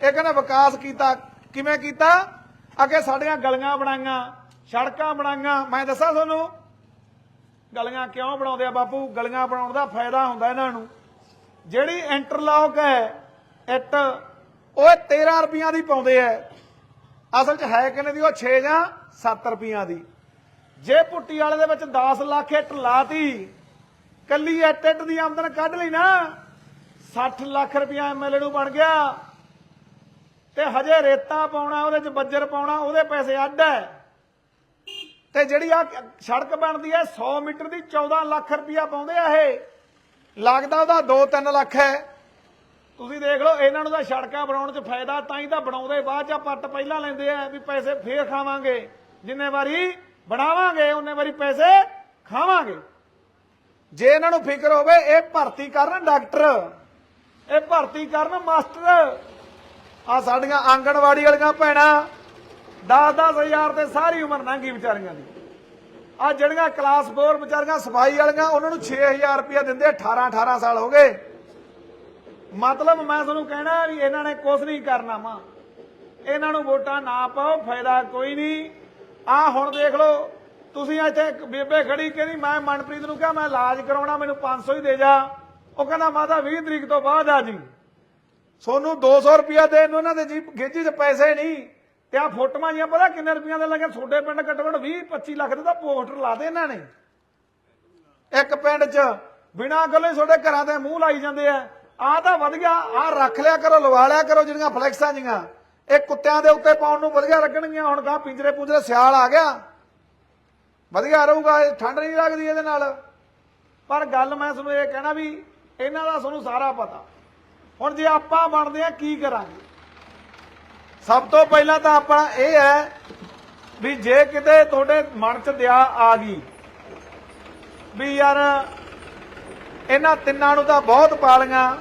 ਇਹ ਕਹਿੰਦਾ ਵਿਕਾਸ ਕੀਤਾ। ਕਿਵੇਂ ਕੀਤਾ? ਅੱਗੇ ਸਾਡੀਆਂ ਗਲੀਆਂ ਬਣਾਈਆਂ, ਸੜਕਾਂ ਬਣਾਈਆਂ। ਮੈਂ ਦੱਸਾਂ ਤੁਹਾਨੂੰ, ਗਲੀਆਂ ਕਿਉਂ ਬਣਾਉਂਦੇ ਆ ਬਾਪੂ? ਗਲੀਆਂ ਬਣਾਉਣ ਦਾ ਫਾਇਦਾ ਹੁੰਦਾ ਇਹਨਾਂ ਨੂੰ। ਜਿਹੜੀ ਇੰਟਰਲੌਕ ਹੈ, ਇੱਟ, ਉਹ 13 ਰੁਪਈਆਂ ਦੀ ਪਾਉਂਦੇ ਐ ਅਸਲ 'ਚ ਹੈ ਕਿੰਨੇ ਦੀ? ਉਹ 6 ਜਾਂ 7 ਰੁਪਈਆਂ ਦੀ। ਜੇ ਪੁੱਟੀ ਵਾਲੇ ਦੇ ਵਿੱਚ 10 ਲੱਖ ਇੱਟ ਲਾਤੀ, ਕੱਲੀ ਇੱਟ ਇੱਟ ਦੀ ਆਮਦਨ ਕੱਢ ਲਈ ਨਾ 60 ਲੱਖ ਰੁਪਈਆ ਐਮਐਲਏ ਨੂੰ ਬਣ ਗਿਆ। ਤੇ ਹਜੇ ਰੇਤਾ ਪਾਉਣਾ, ਉਹਦੇ 'ਚ ਬੱਜਰ ਪਾਉਣਾ, ਉਹਦੇ ਪੈਸੇ ਅੱਡ ਹੈ ਤੇ ਜਿਹੜੀ ਆ ਸੜਕ ਬਣਦੀ ਹੈ 100 ਮੀਟਰ ਦੀ 14 ਲੱਖ ਰੁਪਇਆ ਪਾਉਂਦੇ ਆ ਇਹ। ਲੱਗਦਾ ਉਹਦਾ 2-3 ਲੱਖ ਹੈ ਤੁਸੀਂ ਦੇਖ ਲਓ, ਇਹਨਾਂ ਨੂੰ ਤਾਂ ਸੜਕਾਂ ਬਣਾਉਣ 'ਚ ਫਾਇਦਾ, ਤਾਂ ਹੀ ਤਾਂ ਬਣਾਉਂਦੇ, ਬਾਅਦ 'ਚ ਪੱਟ ਪਹਿਲਾਂ ਲੈਂਦੇ ਆ, ਵੀ ਪੈਸੇ ਫੇਰ ਖਾਵਾਂਗੇ। ਜਿੰਨੇ ਵਾਰੀ ਬਣਾਵਾਂਗੇ, ਉਹਨੇ ਵਾਰੀ ਪੈਸੇ ਖਾਵਾਂਗੇ। ਜੇ ਇਹਨਾਂ ਨੂੰ ਫਿਕਰ ਹੋਵੇ, ਇਹ ਭਰਤੀ ਕਰਨ ਡਾਕਟਰ। ਇਹ ਭਰਤੀ ਕਰਨ ਮਾਸਟਰ। ਆ ਸਾਡੀਆਂ ਆਂਗਣਵਾੜੀ ਵਾਲੀਆਂ ਭੈਣਾਂ 10-10 ਹਜ਼ਾਰ ਤੇ ਸਾਰੀ ਉਮਰ ਲੰਘੀ ਵਿਚਾਰੀਆਂ ਦੀ। ਆ ਜਿਹੜੀਆਂ ਕਲਾਸ 4 ਵਿਚਾਰੀਆਂ ਸਫ਼ਾਈ ਵਾਲੀਆਂ, ਉਹਨਾਂ ਨੂੰ 6000 ਰੁਪਇਆ ਦਿੰਦੇ 18 18 ਸਾਲ ਹੋ ਗਏ। ਮਤਲਬ ਮੈਂ ਤੁਹਾਨੂੰ ਕਹਿਣਾ ਵੀ ਇਹਨਾਂ ਨੇ ਕੁਝ ਨਹੀਂ ਕਰਨਾ ਵਾ ਇਹਨਾਂ ਨੂੰ ਵੋਟਾਂ ਨਾ ਪਾਓ, ਫਾਇਦਾ ਕੋਈ ਨਹੀਂ। ਆ ਹੁਣ ਦੇਖ ਲਓ, ਤੁਸੀਂ ਇੱਥੇ ਬੇਬੇ ਖੜੀ ਕਹਿੰਦੀ, ਮੈਂ ਮਨਪ੍ਰੀਤ ਨੂੰ ਕਿਹਾ, ਮੈਂ ਇਲਾਜ ਕਰਾਉਣਾ, ਮੈਨੂੰ 500 ਹੀ ਦੇ ਜਾ। ਉਹ ਕਹਿੰਦਾ, ਮਾਤਾ 20 ਤਰੀਕ ਤੋਂ ਬਾਅਦ ਆ ਜੀ। ਸੋਨੂੰ 200 ਰੁਪਿਆ ਦੇਣ ਨੂੰ ਉਹਨਾਂ ਦੇ ਜੀ ਗੇਜੀ 'ਚ ਪੈਸੇ ਨਹੀਂ। ਤੇ ਆ ਫੋਟੋਆਂ ਜੀਆਂ, ਪਤਾ ਕਿੰਨੇ ਰੁਪਈਆ ਦੇ ਲੱਗੇ? ਤੁਹਾਡੇ ਪਿੰਡ ਘੱਟੋ ਘੱਟ 20 25 ਲੱਖ ਦੇ ਤਾਂ ਪੋਸਟਰ ਲਾ ਦੇ ਇਹਨਾਂ ਨੇ। ਇੱਕ ਪਿੰਡ 'ਚ ਬਿਨਾਂ ਗੱਲੇ ਤੁਹਾਡੇ ਘਰਾਂ ਦੇ ਮੂੰਹ ਲਾਈ ਜਾਂਦੇ ਆ। ਆ ਤਾਂ ਵਧੀਆ ਆ ਰੱਖ ਲਿਆ ਕਰੋ, ਲਵਾ ਲਿਆ ਕਰੋ ਜਿਹੜੀਆਂ ਫਲੈਕਸਾਂ ਜੀਆਂ। ਇਹ ਕੁੱਤਿਆਂ ਦੇ ਉੱਤੇ ਪਾਉਣ ਨੂੰ ਵਧੀਆ ਲੱਗਣਗੀਆਂ। ਹੁਣ ਗਾਂ ਪਿੰਜਰੇ ਪੁੰਜਰੇ ਸਿਆਲ ਆ ਗਿਆ। ਵਧੀਆ ਰਹੂਗਾ ਠੰਡ ਨਹੀਂ ਲੱਗਦੀ ਇਹਦੇ ਨਾਲ। ਪਰ ਗੱਲ ਮੈਂ ਤੁਹਾਨੂੰ ਇਹ ਕਹਿਣਾ ਵੀ ਇਹਨਾਂ ਦਾ ਤੁਹਾਨੂੰ ਸਾਰਾ ਪਤਾ। ਹੁਣ ਜੇ ਆਪਾਂ ਬਣਦੇ ਆ ਕੀ ਕਰਾਂਗੇ? ਸਭ ਤੋਂ ਪਹਿਲਾਂ ਤਾਂ ਆਪਣਾ ਇਹ ਹੈ ਵੀ ਜੇ ਕਿਤੇ ਤੁਹਾਡੇ ਮਨ 'ਚ ਦਿਆ ਆ ਗਈ, ਵੀ ਯਾਰ ਇਹਨਾਂ ਤਿੰਨਾਂ ਨੂੰ ਤਾਂ ਬਹੁਤ ਪਾਲੀਆਂ।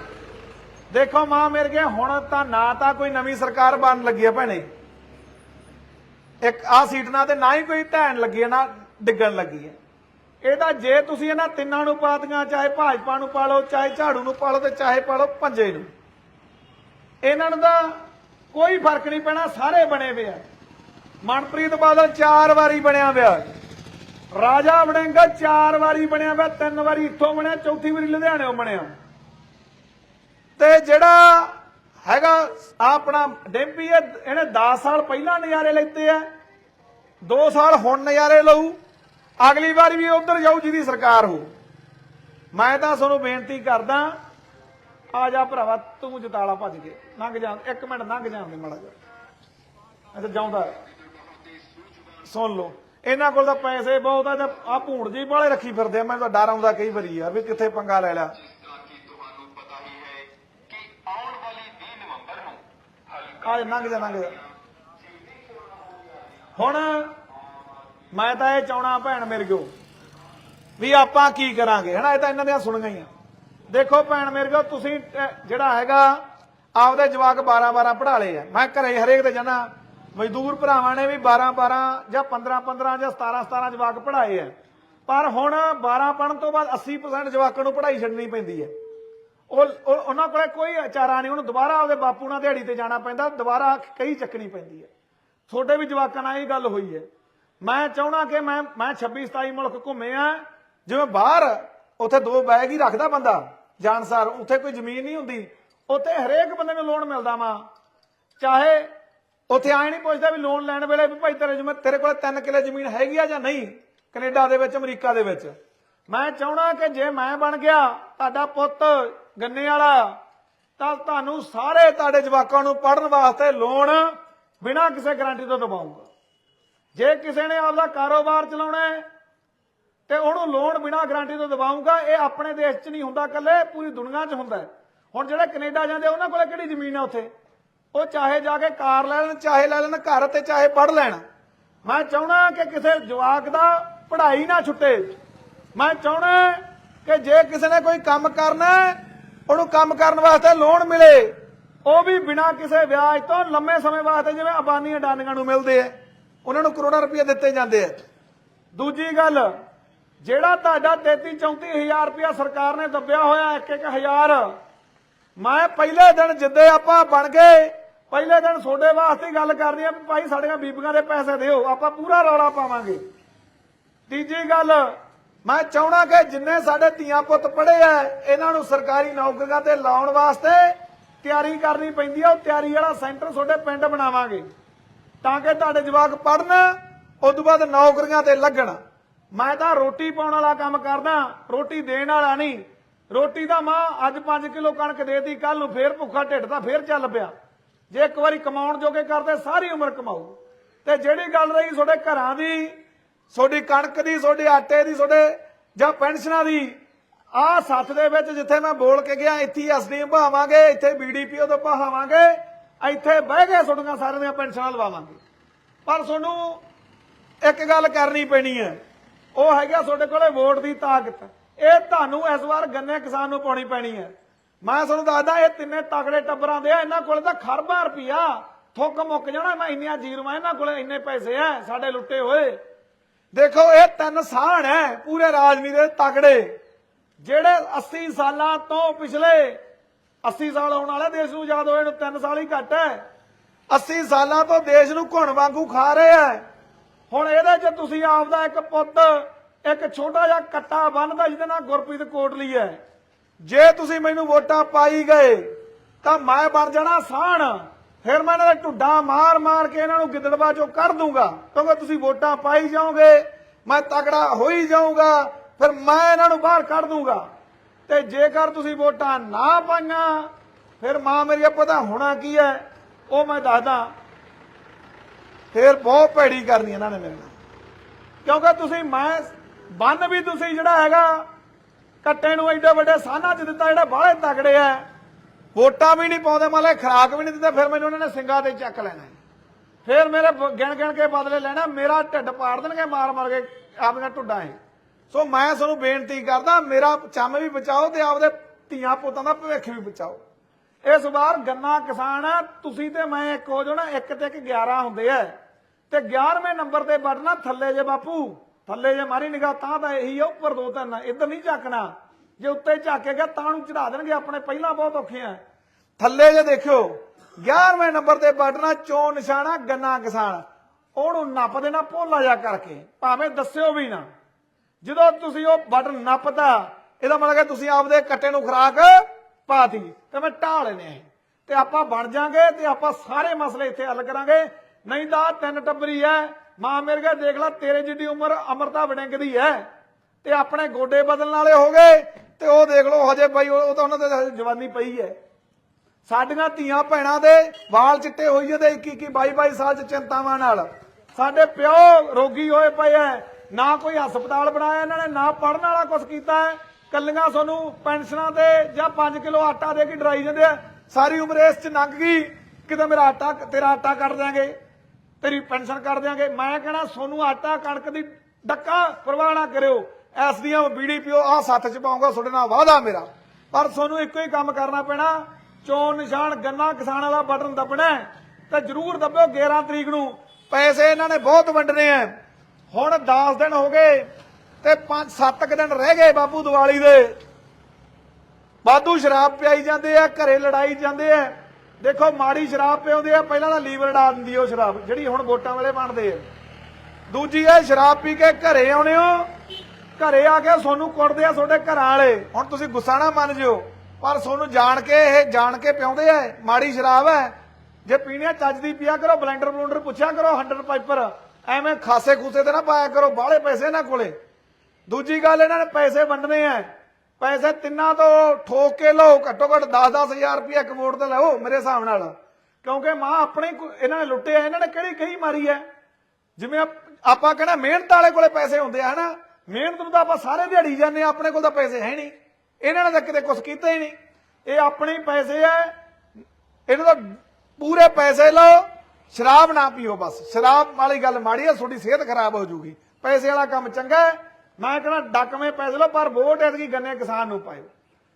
ਦੇਖੋ ਮਾਂ ਮੇਰੇ ਕੇ, ਹੁਣ ਤਾਂ ਨਾ ਤਾਂ ਕੋਈ ਨਵੀਂ ਸਰਕਾਰ ਬਣਨ ਲੱਗੀ ਹੈ ਭੈਣੇ। ਇੱਕ ਆ ਸੀਟ ਨਾਲ ਤੇ ਨਾ ਹੀ ਕੋਈ ਧੈਣ ਲੱਗੀ ਹੈ ਨਾ ਡਿੱਗਣ ਲੱਗੀ ਹੈ ਇਹਦਾ ਜੇ ਤੁਸੀਂ ਇਹਨਾਂ ਤਿੰਨਾਂ ਨੂੰ ਪਾਤੀਆਂ ਚਾਹੇ ਭਾਜਪਾ ਨੂੰ ਪਾ ਲਓ, ਚਾਹੇ ਝਾੜੂ ਨੂੰ ਪਾ ਲਓ ਤੇ ਚਾਹੇ ਪਾ ਲਓ ਪੰਜੇ ਨੂੰ। ਇਹਨਾਂ ਨੂੰ ਤਾਂ ਕੋਈ ਫ਼ਰਕ ਨਹੀਂ ਪੈਣਾ, ਸਾਰੇ ਬਣੇ ਹੋਏ ਆ। ਮਨਪ੍ਰੀਤ ਬਾਦਲ ਚਾਰ ਵਾਰੀ ਬਣਿਆ ਹੋਇਆ ਰਾਜਾ ਵੜਿੰਗਾ ਚਾਰ ਵਾਰੀ ਬਣਿਆ ਹੋਇਆ ਤਿੰਨ ਵਾਰੀ ਇੱਥੋਂ ਬਣਿਆ, ਚੌਥੀ ਵਾਰੀ ਲੁਧਿਆਣੇੋਂ ਬਣਿਆ। ਤੇ ਜਿਹੜਾ ਹੈਗਾ, ਆਪਣਾ ਡੈਂਪੀ ਹੈ, ਇਹਨੇ 10 ਸਾਲ ਪਹਿਲਾਂ ਨਜ਼ਾਰੇ ਲੈਤੇ ਆ। 2 ਸਾਲ ਹੁਣ ਨਜ਼ਾਰੇ ਲਊ। ਅਗਲੀ ਵਾਰੀ ਵੀ ਉਧਰ ਜਾਊ ਜਿਹਦੀ ਸਰਕਾਰ ਹੋ ਮੈਂ ਤਾਂ ਤੁਹਾਨੂੰ ਬੇਨਤੀ ਕਰਦਾ, ਆ ਜਾ ਭਰਾਵਾ, ਤੂੰ ਜਤਾਲਾ ਭੱਜ ਕੇ, ਲੰਘ ਜਾ, ਇੱਕ ਮਿੰਟ ਲੰਘ ਜਾਣ ਦੇ ਮਾੜਾ ਜਿਹਾ। ਅੱਛਾ, ਜਾਉਂਦਾ ਸੁਣ ਲਓ, ਇਹਨਾਂ ਕੋਲ ਤਾਂ ਪੈਸੇ ਬਹੁਤ ਆ, ਜਾਂ ਆ ਭੂੰਡ ਜੀ ਵਾਲੇ ਰੱਖੀ ਫਿਰਦੇ ਆ, ਮੈਨੂੰ ਤਾਂ ਡਰ ਆਉਂਦਾ ਕਈ ਵਾਰੀ ਯਾਰ, ਵੀ ਕਿੱਥੇ ਪੰਗਾ ਲੈ ਲਿਆ। ਆ ਲੰਘ ਜਾ ਲੰਘ ਜਾ। ਹੁਣ ਮੈਂ ਤਾਂ ਇਹ ਚਾਹਣਾ ਭੈਣ ਮੇਰੇ ਕੋ ਵੀ ਆਪਾਂ ਕੀ ਕਰਾਂਗੇ? ਹਨਾ, ਇਹ ਤਾਂ ਇਹਨਾਂ ਦੀਆਂ ਸੁਣ ਗਈਆਂ ਦੇਖੋ ਭੈਣ ਮੇਰੇ ਕੋ ਤੁਸੀਂ ਜਿਹੜਾ ਹੈਗਾ, ਆਪਦੇ ਜਵਾਕ 12 12 ਪੜਾ ਲਏ ਆ। ਮੈਂ ਘਰੇ ਹਰੇਕ ਦੇ ਜਾਣਾ ਮਜ਼ਦੂਰ ਭਰਾਵਾਂ ਨੇ ਵੀ 12 12 ਜਾਂ 15 15 ਜਾਂ 17 17 ਜਵਾਕ ਪੜ੍ਹਾਏ ਆ। ਪਰ ਹੁਣ 12 ਪੜਨ ਤੋਂ ਬਾਅਦ 80% ਜਵਾਕਾਂ ਨੂੰ ਪੜ੍ਹਾਈ ਛੱਡਣੀ ਪੈਂਦੀ ਹੈ ਉਹ ਉਹ- ਉਹਨਾਂ ਕੋਲੇ ਕੋਈ ਚਾਰਾ ਨਹੀਂ, ਉਹਨੂੰ ਦੁਬਾਰਾ ਉਹਦੇ ਬਾਪੂ ਨਾਲ ਦਿਹਾੜੀ ਤੇ ਜਾਣਾ ਪੈਂਦਾ, ਦੁਬਾਰਾ ਕਈ ਚੱਕਣੀ ਪੈਂਦੀ ਹੈ। ਤੁਹਾਡੇ ਵੀ ਜਵਾਕਾਂ ਨਾਲ ਇਹ ਗੱਲ ਹੋਈ ਹੈ। ਮੈਂ ਚਾਹਣਾ ਕਿ ਮੈਂ ਮੈਂ 26 27 ਮੁਲਕ ਘੁੰਮੇ ਆ, ਜਿਵੇਂ ਬਾਹਰ ਉੱਥੇ ਦੋ ਬੈਗ ਹੀ ਰੱਖਦਾ ਬੰਦਾ ਜਾਣਸਾਰ ਉੱਥੇ ਕੋਈ ਜ਼ਮੀਨ ਨਹੀਂ ਹੁੰਦੀ, ਉੱਥੇ ਹਰੇਕ ਬੰਦੇ ਨੂੰ ਲੋਨ ਮਿਲਦਾ ਵਾ। ਚਾਹੇ ਉੱਥੇ ਆਏ ਨਹੀਂ ਪੁੱਛਦਾ ਵੀ ਲੋਨ ਲੈਣ ਵੇਲੇ ਵੀ ਭਾਈ ਤੇਰੇ ਜਿਵੇਂ ਤੇਰੇ ਕੋਲ 3 ਕਿੱਲੇ ਜ਼ਮੀਨ ਹੈਗੀ ਆ ਜਾਂ ਨਹੀਂ, ਕੈਨੇਡਾ ਦੇ ਵਿੱਚ, ਅਮਰੀਕਾ ਦੇ ਵਿੱਚ। ਮੈਂ ਚਾਹਣਾ ਕਿ ਜੇ ਮੈਂ ਬਣ ਗਿਆ, ਤੁਹਾਡਾ ਪੁੱਤ ਗੰਨੇ ਵਾਲਾ ਤਾਂ ਤੁਹਾਨੂੰ ਸਾਰੇ ਤੁਹਾਡੇ ਜਵਾਕਾਂ ਨੂੰ ਪੜਨ ਵਾਸਤੇ ਲੋਨ ਬਿਨਾਂ ਕਿਸੇ ਗਾਰੰਟੀ ਤੋਂ ਦਵਾਉਂਗਾ। ਜੇ ਕਿਸੇ ਨੇ ਆਪਦਾ ਕਾਰੋਬਾਰ ਚਲਾਉਣਾ ਹੈ ਤੇ ਉਹਨੂੰ ਲੋਨ ਬਿਨਾਂ ਗਾਰੰਟੀ ਤੋਂ ਦਵਾਉਂਗਾ ਇਹ ਆਪਣੇ ਦੇਸ਼ 'ਚ ਨਹੀਂ ਹੁੰਦਾ ਇਕੱਲੇ ਪੂਰੀ ਦੁਨੀਆ 'ਚ ਹੁੰਦਾ ਹੁਣ ਜਿਹੜੇ ਕੈਨੇਡਾ ਜਾਂਦੇ ਉਹਨਾਂ ਕੋਲੇ ਕਿਹੜੀ ਜ਼ਮੀਨ ਹੈ ਉੱਥੇ? ਉਹ ਚਾਹੇ ਜਾ ਕੇ ਕਾਰ ਲੈ ਲੈਣ ਚਾਹੇ ਲੈ ਲੈਣ ਘਰ ਤੇ ਚਾਹੇ ਪੜ ਲੈਣ। ਮੈਂ ਚਾਹਣਾ ਕਿ ਕਿਸੇ ਜਵਾਕ ਦਾ ਪੜ੍ਹਾਈ ਨਾ ਛੁੱਟੇ। ਮੈਂ ਚਾਹਣਾ ਕਿ ਜੇ ਕਿਸੇ ਨੇ ਕੋਈ ਕੰਮ ਕਰਨਾ ਹੈ, ਉਹਨੂੰ ਕੰਮ ਕਰਨ ਵਾਸਤੇ ਲੋਨ ਮਿਲੇ। ਉਹ ਵੀ ਬਿਨਾਂ ਕਿਸੇ ਵਿਆਜ ਤੋਂ ਲੰਮੇ ਸਮੇਂ ਵਾਸਤੇ ਜਿਵੇਂ ਅਬਾਨੀ ਅਡਾਨੀਆਂ ਨੂੰ ਮਿਲਦੇ ਆ, ਉਹਨਾਂ ਨੂੰ ਕਰੋੜਾਂ ਰੁਪਏ ਦਿੱਤੇ ਜਾਂਦੇ ਆ। ਦੂਜੀ ਗੱਲ, ਜਿਹੜਾ ਤੁਹਾਡਾ 33 34000 ਰੁਪਇਆ ਸਰਕਾਰ ਨੇ ਦੱਬਿਆ ਹੋਇਆ, ਇੱਕ ਇੱਕ ਹਜ਼ਾਰ, ਮੈਂ ਪਹਿਲੇ ਦਿਨ ਜਿੱਦੇ ਆਪਾਂ ਬਣ ਗਏ, ਪਹਿਲੇ ਦਿਨ ਤੁਹਾਡੇ ਵਾਸਤੇ ਗੱਲ ਕਰਦੀ ਆ ਵੀ ਭਾਈ ਸਾਡੀਆਂ ਬੀਬੀਆਂ ਦੇ ਪੈਸੇ ਦਿਓ, ਆਪਾਂ ਪੂਰਾ ਰੌਲਾ ਪਾਵਾਂਗੇ। ਤੀਜੀ ਗੱਲ ਮੈਂ ਚਾਹਣਾ ਕਿ ਜਿੰਨੇ ਸਾਡੇ ਧੀਆਂ ਪੁੱਤ ਪੜ੍ਹੇ ਆ, ਇਹਨਾਂ ਨੂੰ ਸਰਕਾਰੀ ਨੌਕਰੀਆਂ ਤੇ ਲਾਉਣ ਵਾਸਤੇ ਤਿਆਰੀ ਕਰਨੀ ਪੈਂਦੀ ਆ, ਉਹ ਤਿਆਰੀ ਵਾਲਾ ਸੈਂਟਰ ਤੁਹਾਡੇ ਪਿੰਡ ਬਣਾਵਾਂਗੇ। ਤਾਂ ਕਿ ਤੁਹਾਡੇ ਜਵਾਕ ਪੜਨ ਉਸ ਬਾਅਦ ਨੌਕਰੀਆਂ ਤੇ ਲੱਗਣ। ਮੈਂ ਤਾਂ ਰੋਟੀ ਪਾਉਣ ਵਾਲਾ ਕੰਮ ਕਰਦਾ, ਰੋਟੀ ਦੇਣ ਵਾਲਾ ਨਹੀਂ। ਰੋਟੀ ਦਾ ਮਾਂ ਅੱਜ 5 ਕਿਲੋ ਕਣਕ ਦੇਤੀ ਕੱਲ ਨੂੰ ਫੇਰ ਭੁੱਖਾ ਢਿੱਡ ਤਾਂ ਫੇਰ ਚੱਲ ਪਿਆ। ਜੇ ਇੱਕ ਵਾਰੀ ਕਮਾਉਣ ਜੋਗੇ ਕਰਦੇ, ਸਾਰੀ ਉਮਰ ਕਮਾਓ ਤੇ ਜਿਹੜੀ ਗੱਲ ਰਹੀ ਤੁਹਾਡੇ ਘਰਾਂ ਦੀ ਤੁਹਾਡੀ ਕਣਕ ਦੀ ਤੁਹਾਡੇ ਆਟੇ ਦੀ ਤੁਹਾਡੇ ਜਾਂ ਪੈਨਸ਼ਨਾਂ ਦੀ, ਆਹ ਸੱਤ ਦੇ ਵਿੱਚ ਜਿੱਥੇ ਮੈਂ ਬੋਲ ਕੇ ਗਿਆ, ਇੱਥੇ ਐਸਡੀਐਮ ਭਾਵਾਂਗੇ ਇੱਥੇ ਬੀਡੀਪੀਓ ਤੋਂ ਭਾਵਾਂਗੇ ਇੱਥੇ ਬਹਿ ਕੇ ਤੁਹਾਡੀਆਂ ਸਾਰਿਆਂ ਦੀਆਂ ਪੈਨਸ਼ਨਾਂ ਲਵਾਵਾਂਗੇ। ਪਰ ਤੁਹਾਨੂੰ ਇੱਕ ਗੱਲ ਕਰਨੀ ਪੈਣੀ ਹੈ, ਉਹ ਹੈਗਾ ਤੁਹਾਡੇ ਕੋਲੇ ਵੋਟ ਦੀ ਤਾਕਤ। ਇਹ ਤੁਹਾਨੂੰ ਇਸ ਵਾਰ ਗੰਨੇ ਕਿਸਾਨ ਨੂੰ ਪਾਉਣੀ ਪੈਣੀ ਹੈ। ਮੈਂ ਤੁਹਾਨੂੰ ਦੱਸਦਾ, ਇਹ ਤਿੰਨੇ ਤਗੜੇ ਟੱਬਰਾਂ ਦੇ ਆ, ਇਹਨਾਂ ਕੋਲੇ ਤਾਂ ਖਰਬਾਂ ਰੁਪਈਆ, ਥੁੱਕ ਮੁੱਕ ਜਾਣਾ, ਮੈਂ ਇੰਨੀਆਂ ਜੀਰਵਾਂ, ਇਹਨਾਂ ਕੋਲੇ ਇੰਨੇ ਪੈਸੇ ਆ, ਸਾਡੇ ਲੁੱਟੇ ਹੋਏ। ਦੇਖੋ, ਇਹ ਤਿੰਨ ਸਾਹਣ ਹੈ ਪੂਰੇ ਰਾਜਨੀਤੀ ਦੇ ਤਕੜੇ। ਜਿਹੜੇ 80 ਸਾਲਾਂ ਤੋਂ ਪਿਛਲੇ 80 ਸਾਲ ਹੋਣ ਵਾਲੇ ਦੇਸ਼ ਨੂੰ ਯਾਦ ਹੋਏ ਨੂੰ 3 ਸਾਲ ਹੀ ਘੱਟ ਹੈ। 80 ਸਾਲਾਂ ਤੋਂ ਦੇਸ਼ ਨੂੰ ਘੁਣ ਵਾਂਗੂ ਖਾ ਰਹੇ ਆ ਹੁਣ ਇਹਦੇ 'ਚ ਤੁਸੀਂ ਆਪਦਾ ਇੱਕ ਪੁੱਤ, ਇੱਕ ਛੋਟਾ ਜਿਹਾ ਕੱਟਾ ਬੰਨਦਾ ਜਿਹਦੇ ਨਾਲ ਗੁਰਪ੍ਰੀਤ ਕੋਟਲੀ ਹੈ। ਜੇ ਤੁਸੀਂ ਮੈਨੂੰ ਵੋਟਾਂ ਪਾਈ ਗਏ, ਤਾਂ ਮੈਂ ਬਣ ਜਾਣਾ ਸਾਹਣ। ਫਿਰ ਮੈਂ ਇਹਨਾਂ ਦਾ ਢੁੱਡਾ ਮਾਰ ਮਾਰ ਕੇ ਇਹਨਾਂ ਨੂੰ ਗਿੱਦੜਵਾ ਚੋਂ ਕੱਢ ਦੂੰਗਾ। ਕਿਉਂਕਿ ਤੁਸੀਂ ਵੋਟਾਂ ਪਾਈ ਜਾਓਗੇ, ਮੈਂ ਤਗੜਾ ਹੋਈ ਜਾਊਂਗਾ, ਫਿਰ ਮੈਂ ਇਹਨਾਂ ਨੂੰ ਬਾਹਰ ਕੱਢ ਦੂੰਗਾ। ਤੇ ਜੇਕਰ ਤੁਸੀਂ ਵੋਟਾਂ ਨਾ ਪਾਈਆਂ, ਫਿਰ ਮਾਂ ਮੇਰੀ ਪਤਾ ਹੋਣਾ ਕੀ ਹੈ? ਉਹ ਮੈਂ ਦੱਸਦਾ। ਫਿਰ ਬਹੁਤ ਭੈੜੀ ਕਰਨੀ ਇਹਨਾਂ ਨੇ ਮੇਰੇ ਨਾਲ। ਕਿਉਂਕਿ ਤੁਸੀਂ ਮੈਂ, ਬੰਨ ਵੀ ਤੁਸੀਂ ਜਿਹੜਾ ਹੈਗਾ, ਕੱਟੇ ਨੂੰ ਐਡੇ ਵੱਡੇ ਸਾਨਾ ਚ ਦਿੱਤਾ ਜਿਹੜਾ ਬਾਹਲੇ ਤਕੜੇ ਆ ਵੋਟਾਂ ਵੀ ਨਹੀਂ ਪਾਉਂਦੇ, ਮਾਲੇ ਖਰਾਕ ਵੀ ਨਹੀਂ ਦਿੰਦੇ, ਫਿਰ ਮੈਨੂੰ ਉਹਨਾਂ ਨੇ ਸਿੰਘਾਂ ਤੇ ਚੱਕ ਲੈਣਾ ਫਿਰ ਮੇਰੇ ਗਿਣ ਗਿਣ ਕੇ ਬਦਲੇ ਲੈਣਾ, ਮੇਰਾ ਢਿੱਡ ਪਾੜ ਦੇਣਗੇ ਮਾਰ ਮਾਰ ਕੇ ਆਪਣੀਆਂ ਢੁੱਡਾਂ ਇਹ। ਸੋ ਮੈਂ ਤੁਹਾਨੂੰ ਬੇਨਤੀ ਕਰਦਾ, ਮੇਰਾ ਚੰਮ ਵੀ ਬਚਾਓ ਤੇ ਆਪਦੇ ਧੀਆਂ ਪੁੱਤਾਂ ਦਾ ਭਵਿੱਖ ਵੀ ਬਚਾਓ। ਇਸ ਵਾਰ ਗੰਨਾ ਕਿਸਾਨ, ਤੁਸੀਂ ਤੇ ਮੈਂ ਇੱਕ ਹੋ ਜਾਓ ਨਾ ਇੱਕ ਤੇ ਇੱਕ 11 ਹੁੰਦੇ ਆ ਤੇ 11ਵੇਂ ਨੰਬਰ ਤੇ ਵੱਢਣਾ ਥੱਲੇ ਜੇ ਬਾਪੂ, ਥੱਲੇ ਜੇ ਮਾਰੀ ਨਿਗਾ ਤਾਂ ਤਾਂ ਇਹੀ ਆ, ਉੱਪਰ ਦੋ ਤਿੰਨ, ਇੱਧਰ ਨਹੀਂ ਝਾਕਣਾ ਜੇ ਉੱਤੇ ਝਾਕੇਗਾ ਤਾਂ ਨੂੰ ਚੜਾ ਦੇਣਗੇ, ਆਪਣੇ ਪਹਿਲਾਂ ਬਹੁਤ ਔਖੇ ਆ। ਥੱਲੇ ਜੇ ਦੇਖਿਓ 11ਵੇਂ ਨੰਬਰ ਤੇ ਵੱਢਣਾ ਚੋਣ ਨਿਸ਼ਾਨਾ ਗੰਨਾ ਕਿਸਾਨ। ਉਹਨੂੰ ਨੱਪ ਦੇਣਾ, ਭੋਲਾ ਜਾ ਕਰਕੇ, ਭਾਵੇਂ ਦੱਸਿਓ ਵੀ ਨਾ। ਜਦੋਂ ਤੁਸੀਂ ਉਹ ਬਟਨ ਨੱਪਦਾ ਇਹਦਾ ਮਤਲਬ ਹੈ ਤੁਸੀਂ ਆਪਦੇ ਕੱਟੇ ਨੂੰ ਖਰਾਕ ਪਾਤੀ, ਤੇ ਮੈਂ ਢਾਹ ਲੈਨੇ ਤੇ ਆਪਾਂ ਬਣ ਜਾਾਂਗੇ, ਤੇ ਆਪਾਂ ਸਾਰੇ ਮਸਲੇ ਇੱਥੇ ਹੱਲ ਕਰਾਂਗੇ। ਨਹੀਂ ਤਾਂ ਤਿੰਨ ਟੱਬਰੀ ਐ। ਮਾਂ ਮੇਰੇ ਕੇ ਦੇਖ ਲੈ, ਤੇਰੇ ਜਿੱਡੀ ਉਮਰ ਅਮਰਤਾ ਵੜਿੰਗ ਦੀ ਐ। ਤੇ ਆਪਣੇ ਗੋਡੇ ਬਦਲਣ ਵਾਲੇ ਹੋ ਗਏ। ਤੇ ਉਹ ਦੇਖ ਲਓ, ਹਜੇ ਬਾਈ ਉਹ ਤਾਂ ਉਹਨਾਂ ਦੇ ਜਵਾਨੀ ਪਈ ਐ ਸਾਡੀਆਂ ਧੀਆਂ ਭੈਣਾਂ ਦੇ ਵਾਲ ਚਿੱਟੇ ਹੋਈ ਜਾਂਦੇ 21 22 22 ਸਾਲ ਚ ਚਿੰਤਾਵਾਂ ਨਾਲ। ਸਾਡੇ ਪਿਓ ਰੋਗੀ ਹੋਏ ਪਏ ਐ। ਨਾ ਕੋਈ ਹਸਪਤਾਲ ਬਣਾਇਆ ਇਹਨਾਂ ਨੇ, ਨਾ ਪੜਨ ਵਾਲਾ ਕੁਝ ਕੀਤਾ ਹੈ ਕੱਲੀਆਂ ਤੁਹਾਨੂੰ ਪੈਨਸ਼ਨਾਂ ਤੇ ਜਾਂ 5 ਕਿਲੋ ਆਟਾ ਦੇ ਕੇ ਡਰਾਈ ਜਾਂਦੇ ਆ ਸਾਰੀ ਉਮਰ ਇਸ ਚ ਲੰਘ ਗਈ, ਕਿਤੇ ਮੇਰਾ ਆਟਾ ਤੇਰਾ ਆਟਾ ਕੱਢ ਦਿਆਂਗੇ, ਤੇਰੀ ਪੈਨਸ਼ਨ ਕੱਢ ਦਿਆਂਗੇ। ਮੈਂ ਕਹਿਣਾ, ਸੋਨੂੰ ਆਟਾ ਕਣਕ ਦੀ ਡੱਕਾ ਪਰਵਾਹ ਨਾ ਕਰਿਓ। ਐਸਡੀਐਮ ਬੀਡੀਪੀਓ ਆ ਸੱਤ ਚ ਪਾਉਂਗਾ, ਤੁਹਾਡੇ ਨਾਲ ਵਾਅਦਾ ਮੇਰਾ। ਪਰ ਤੁਹਾਨੂੰ ਇੱਕੋ ਹੀ ਕੰਮ ਕਰਨਾ ਪੈਣਾ, ਚੋਣ ਨਿਸ਼ਾਨ ਗੰਨਾ ਕਿਸਾਨਾਂ ਦਾ ਬਟਨ ਦੱਬਣਾ ਤੇ ਜਰੂਰ ਦੱਬਿਓ 11 ਤਰੀਕ ਨੂੰ। ਪੈਸੇ ਇਹਨਾਂ ਨੇ ਬਹੁਤ ਵੰਡਣੇ ਆ ਹੁਣ 10 ਦਿਨ ਹੋ ਗਏ ਤੇ 5-7 ਦਿਨ ਰਹਿ ਗਏ ਬਾਪੂ ਦੀਵਾਲੀ ਦੇ। ਵਾਧੂ ਸ਼ਰਾਬ ਪਿਆਈ ਜਾਂਦੇ ਆ, ਘਰੇ ਲੜਾਈ ਜਾਂਦੇ ਆ। ਦੇਖੋ, ਮਾੜੀ ਸ਼ਰਾਬ ਪਿਆਉਂਦੇ ਆ, ਪਹਿਲਾਂ ਤਾਂ ਲੀਵਰ ਡਾ ਦਿੰਦੀ ਉਹ ਸ਼ਰਾਬ, ਜਿਹੜੀ ਹੁਣ ਵੋਟਾਂ ਵੇਲੇ ਬਣਦੇ ਆ। ਦੂਜੀ ਇਹ ਸ਼ਰਾਬ ਪੀ ਕੇ ਘਰੇ ਆਉਣੇ ਹੋ ਘਰੇ ਆ ਕੇ ਸੋਨੂੰ ਕੁੱਟਦੇ ਆ ਤੁਹਾਡੇ ਘਰਾਂ ਵਾਲੇ। ਹੁਣ ਤੁਸੀਂ ਗੁੱਸਾ ਨਾ ਮੰਨ ਜਿਓ, ਪਰ ਸੋਨੂੰ ਜਾਣ ਕੇ ਇਹ ਜਾਣ ਕੇ ਪਿਆਉਂਦੇ ਆ, ਮਾੜੀ ਸ਼ਰਾਬ ਹੈ। ਜੇ ਪੀਣੀ ਆ ਚੱਜ ਦੀ ਪੀਆ ਕਰੋ, ਬਲੈਂਡਰ ਬਲੂੰਡਰ ਪੁੱਛਿਆ ਕਰੋ 100 ਪਾਈਪਰ ਐਵੇਂ ਖਾਸੇ ਖੂਸੇ ਤੇ ਨਾ ਪਾਇਆ ਕਰੋ, ਬਾਹਲੇ ਪੈਸੇ ਨਾ ਕੋਲੇ। ਦੂਜੀ ਗੱਲ, ਇਹਨਾਂ ਨੇ ਪੈਸੇ ਵੰਡਣੇ ਆ। ਪੈਸੇ ਤਿੰਨਾਂ ਤੋਂ ਠੋਕ ਕੇ ਲਓ, ਘੱਟੋ ਘੱਟ 10-10000 ਰੁਪਏ ਇੱਕ ਵੋਟ ਤੇ ਲਓ, ਮੇਰੇ ਹਿਸਾਬ ਨਾਲ। ਕਿਉਂਕਿ ਮਾਂ ਆਪਣੇ ਇਹਨਾਂ ਨੇ ਲੁੱਟਿਆ, ਇਹਨਾਂ ਨੇ ਕਿਹੜੀ ਕਹੀ ਮਾਰੀ ਹੈ? ਜਿਵੇਂ ਆਪਾਂ ਕਹਿੰਦਾ ਮਿਹਨਤ ਵਾਲੇ ਕੋਲੇ ਪੈਸੇ ਹੁੰਦੇ ਆ, ਹਨਾ? ਮਿਹਨਤ ਨੂੰ ਤਾਂ ਆਪਾਂ ਸਾਰੇ ਦਿਹਾੜੀ ਜਾਂਦੇ ਆ ਆਪਣੇ ਕੋਲ ਤਾਂ ਪੈਸੇ ਹੈ ਨਹੀਂ। ਇਹਨਾਂ ਨੇ ਤਾਂ ਕਿਤੇ ਕੁਝ ਕੀਤਾ ਹੀ ਨਹੀਂ। ਇਹ ਆਪਣੇ ਪੈਸੇ ਆ। ਇਹਨਾਂ ਦਾ ਪੂਰੇ ਪੈਸੇ ਲਓ, ਸ਼ਰਾਬ ਨਾ ਪੀਓ ਬਸ। ਸ਼ਰਾਬ ਵਾਲੀ ਗੱਲ ਮਾੜੀ ਹੈ ਤੁਹਾਡੀ ਸਿਹਤ ਖਰਾਬ ਹੋ ਜੂਗੀ। ਪੈਸੇ ਵਾਲਾ ਕੰਮ ਚੰਗਾ ਮੈਂ ਕਹਿੰਦਾ, ਡੱਕਵੇਂ ਪੈਸੇ ਲਓ, ਪਰ ਵੋਟ ਐਤਕੀ ਗੰਨੇ ਕਿਸਾਨ ਨੂੰ ਪਾਇਓ।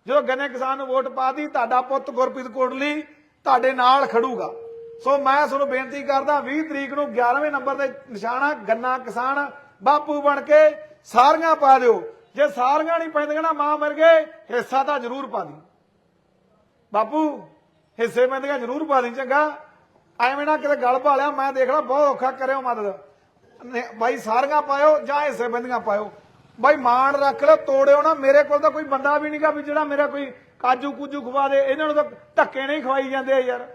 ਜਦੋਂ ਗੰਨੇ ਕਿਸਾਨ ਨੂੰ ਵੋਟ ਪਾਦੀ ਤੁਹਾਡਾ ਪੁੱਤ ਗੁਰਪ੍ਰੀਤ ਕੋਟਲੀ ਤੁਹਾਡੇ ਨਾਲ ਖੜੂਗਾ। ਸੋ ਮੈਂ ਤੁਹਾਨੂੰ ਬੇਨਤੀ ਕਰਦਾ 20 ਤਰੀਕ ਨੂੰ 11ਵੇਂ ਨੰਬਰ ਤੇ ਨਿਸ਼ਾਨਾ, ਗੰਨਾ ਕਿਸਾਨ ਬਾਪੂ ਬਣ ਕੇ ਸਾਰੀਆਂ ਪਾ ਦਿਓ। ਜੇ ਸਾਰੀਆਂ ਨਹੀਂ ਪੈਂਦੀਆਂ ਨਾ ਮਾਂ ਮਰ ਗਏ, ਹਿੱਸਾ ਤਾਂ ਜ਼ਰੂਰ ਪਾ ਦੀ। ਬਾਪੂ, ਹਿੱਸੇ ਪੈਂਦੀਆਂ ਜ਼ਰੂਰ ਪਾ ਦੀ, ਚੰਗਾ। ਐਵੇਂ ਨਾ ਕਿਤੇ ਗਲ ਭਾਲਿਆ, ਮੈਂ ਦੇਖ ਲਾ, ਬਹੁਤ ਔਖਾ ਕਰਿਓ ਮਦਦ। ਬਾਈ, ਸਾਰੀਆਂ ਪਾਇਓ ਜਾਂ ਹਿੱਸੇ ਪੈਂਦੀਆਂ ਪਾਇਓ। ਬਾਈ, ਮਾਣ ਰੱਖ ਲਓ, ਤੋੜਿਓ ਨਾ। ਮੇਰੇ ਕੋਲ ਤਾਂ ਕੋਈ ਬੰਦਾ ਵੀ ਨਹੀਂਗਾ ਵੀ ਜਿਹੜਾ ਮੇਰਾ ਕੋਈ ਕਾਜੂ ਕੂਜੂ ਖਵਾ ਦੇ। ਇਹਨਾਂ ਨੂੰ ਤਾਂ ਧੱਕੇ ਨਹੀਂ ਖਵਾਈ ਜਾਂਦੇ ਯਾਰ।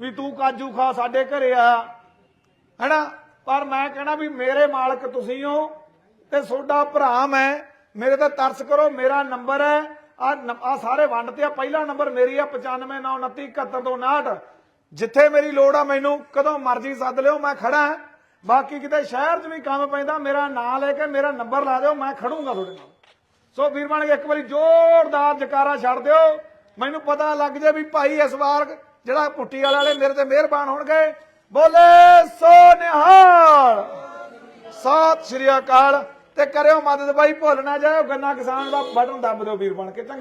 ਵੀ ਤੂੰ ਕਾਜੂ ਖਾ, ਸਾਡੇ ਘਰੇ ਆ। ਹੈਨਾ? ਪਰ ਮੈਂ ਕਹਿਣਾ ਵੀ ਮੇਰੇ ਮਾਲਕ ਤੁਸੀਂ ਹੋ। ਤੇ ਤੁਹਾਡਾ ਭਰਾ ਮੈਂ, ਮੇਰੇ ਤੇ ਤਰਸ ਕਰੋ, ਮੇਰਾ ਨੰਬਰ ਹੈ। ਆ ਆ ਸਾਰੇ ਵੰਡ ਤੇ ਆ, ਪਹਿਲਾ ਨੰਬਰ ਮੇਰੀ ਆ 9592971259 ਜਿੱਥੇ ਮੇਰੀ ਲੋੜ ਆ ਮੈਨੂੰ, ਕਦੋਂ ਮਰਜ਼ੀ ਸੱਦ ਲਿਓ, ਮੈਂ ਖੜਾ ਬਾਕੀ ਕਿਤੇ ਸ਼ਹਿਰ 'ਚ ਵੀ ਕੰਮ ਪੈਂਦਾ, ਮੇਰਾ ਨਾਂ ਲੈ ਕੇ ਮੇਰਾ ਨੰਬਰ ਲਾ ਦਿਓ, ਮੈਂ ਖੜੂੰਗਾ ਤੁਹਾਡੇ ਨਾਲ। ਸੋ ਵੀਰ ਬਣ ਕੇ ਇੱਕ ਵਾਰੀ ਜ਼ੋਰਦਾਰ ਜਕਾਰਾ ਛੱਡ ਦਿਓ। ਮੈਨੂੰ ਪਤਾ ਲੱਗ ਜੇ ਵੀ ਭਾਈ ਇਸ ਵਾਰ ਜਿਹੜਾ ਪੁੱਟੀ ਵਾਲੇ ਮੇਰੇ ਤੇ ਮਿਹਰਬਾਨ ਹੋਣਗੇ। ਬੋਲੇ ਸੋ ਨਿਹਾਲ। ਸਤਿ ਸ਼੍ਰੀ ਅਕਾਲ। ਤੇ ਕਰਿਓ ਮਦਦ ਬਾਈ, ਭੁੱਲ ਨਾ ਜਾਇਓ, ਗੰਨਾ ਕਿਸਾਨ ਦਾ ਬਟਨ ਦੱਬ ਦਿਓ ਵੀਰ ਬਣ ਕੇ, ਚੰਗਾ।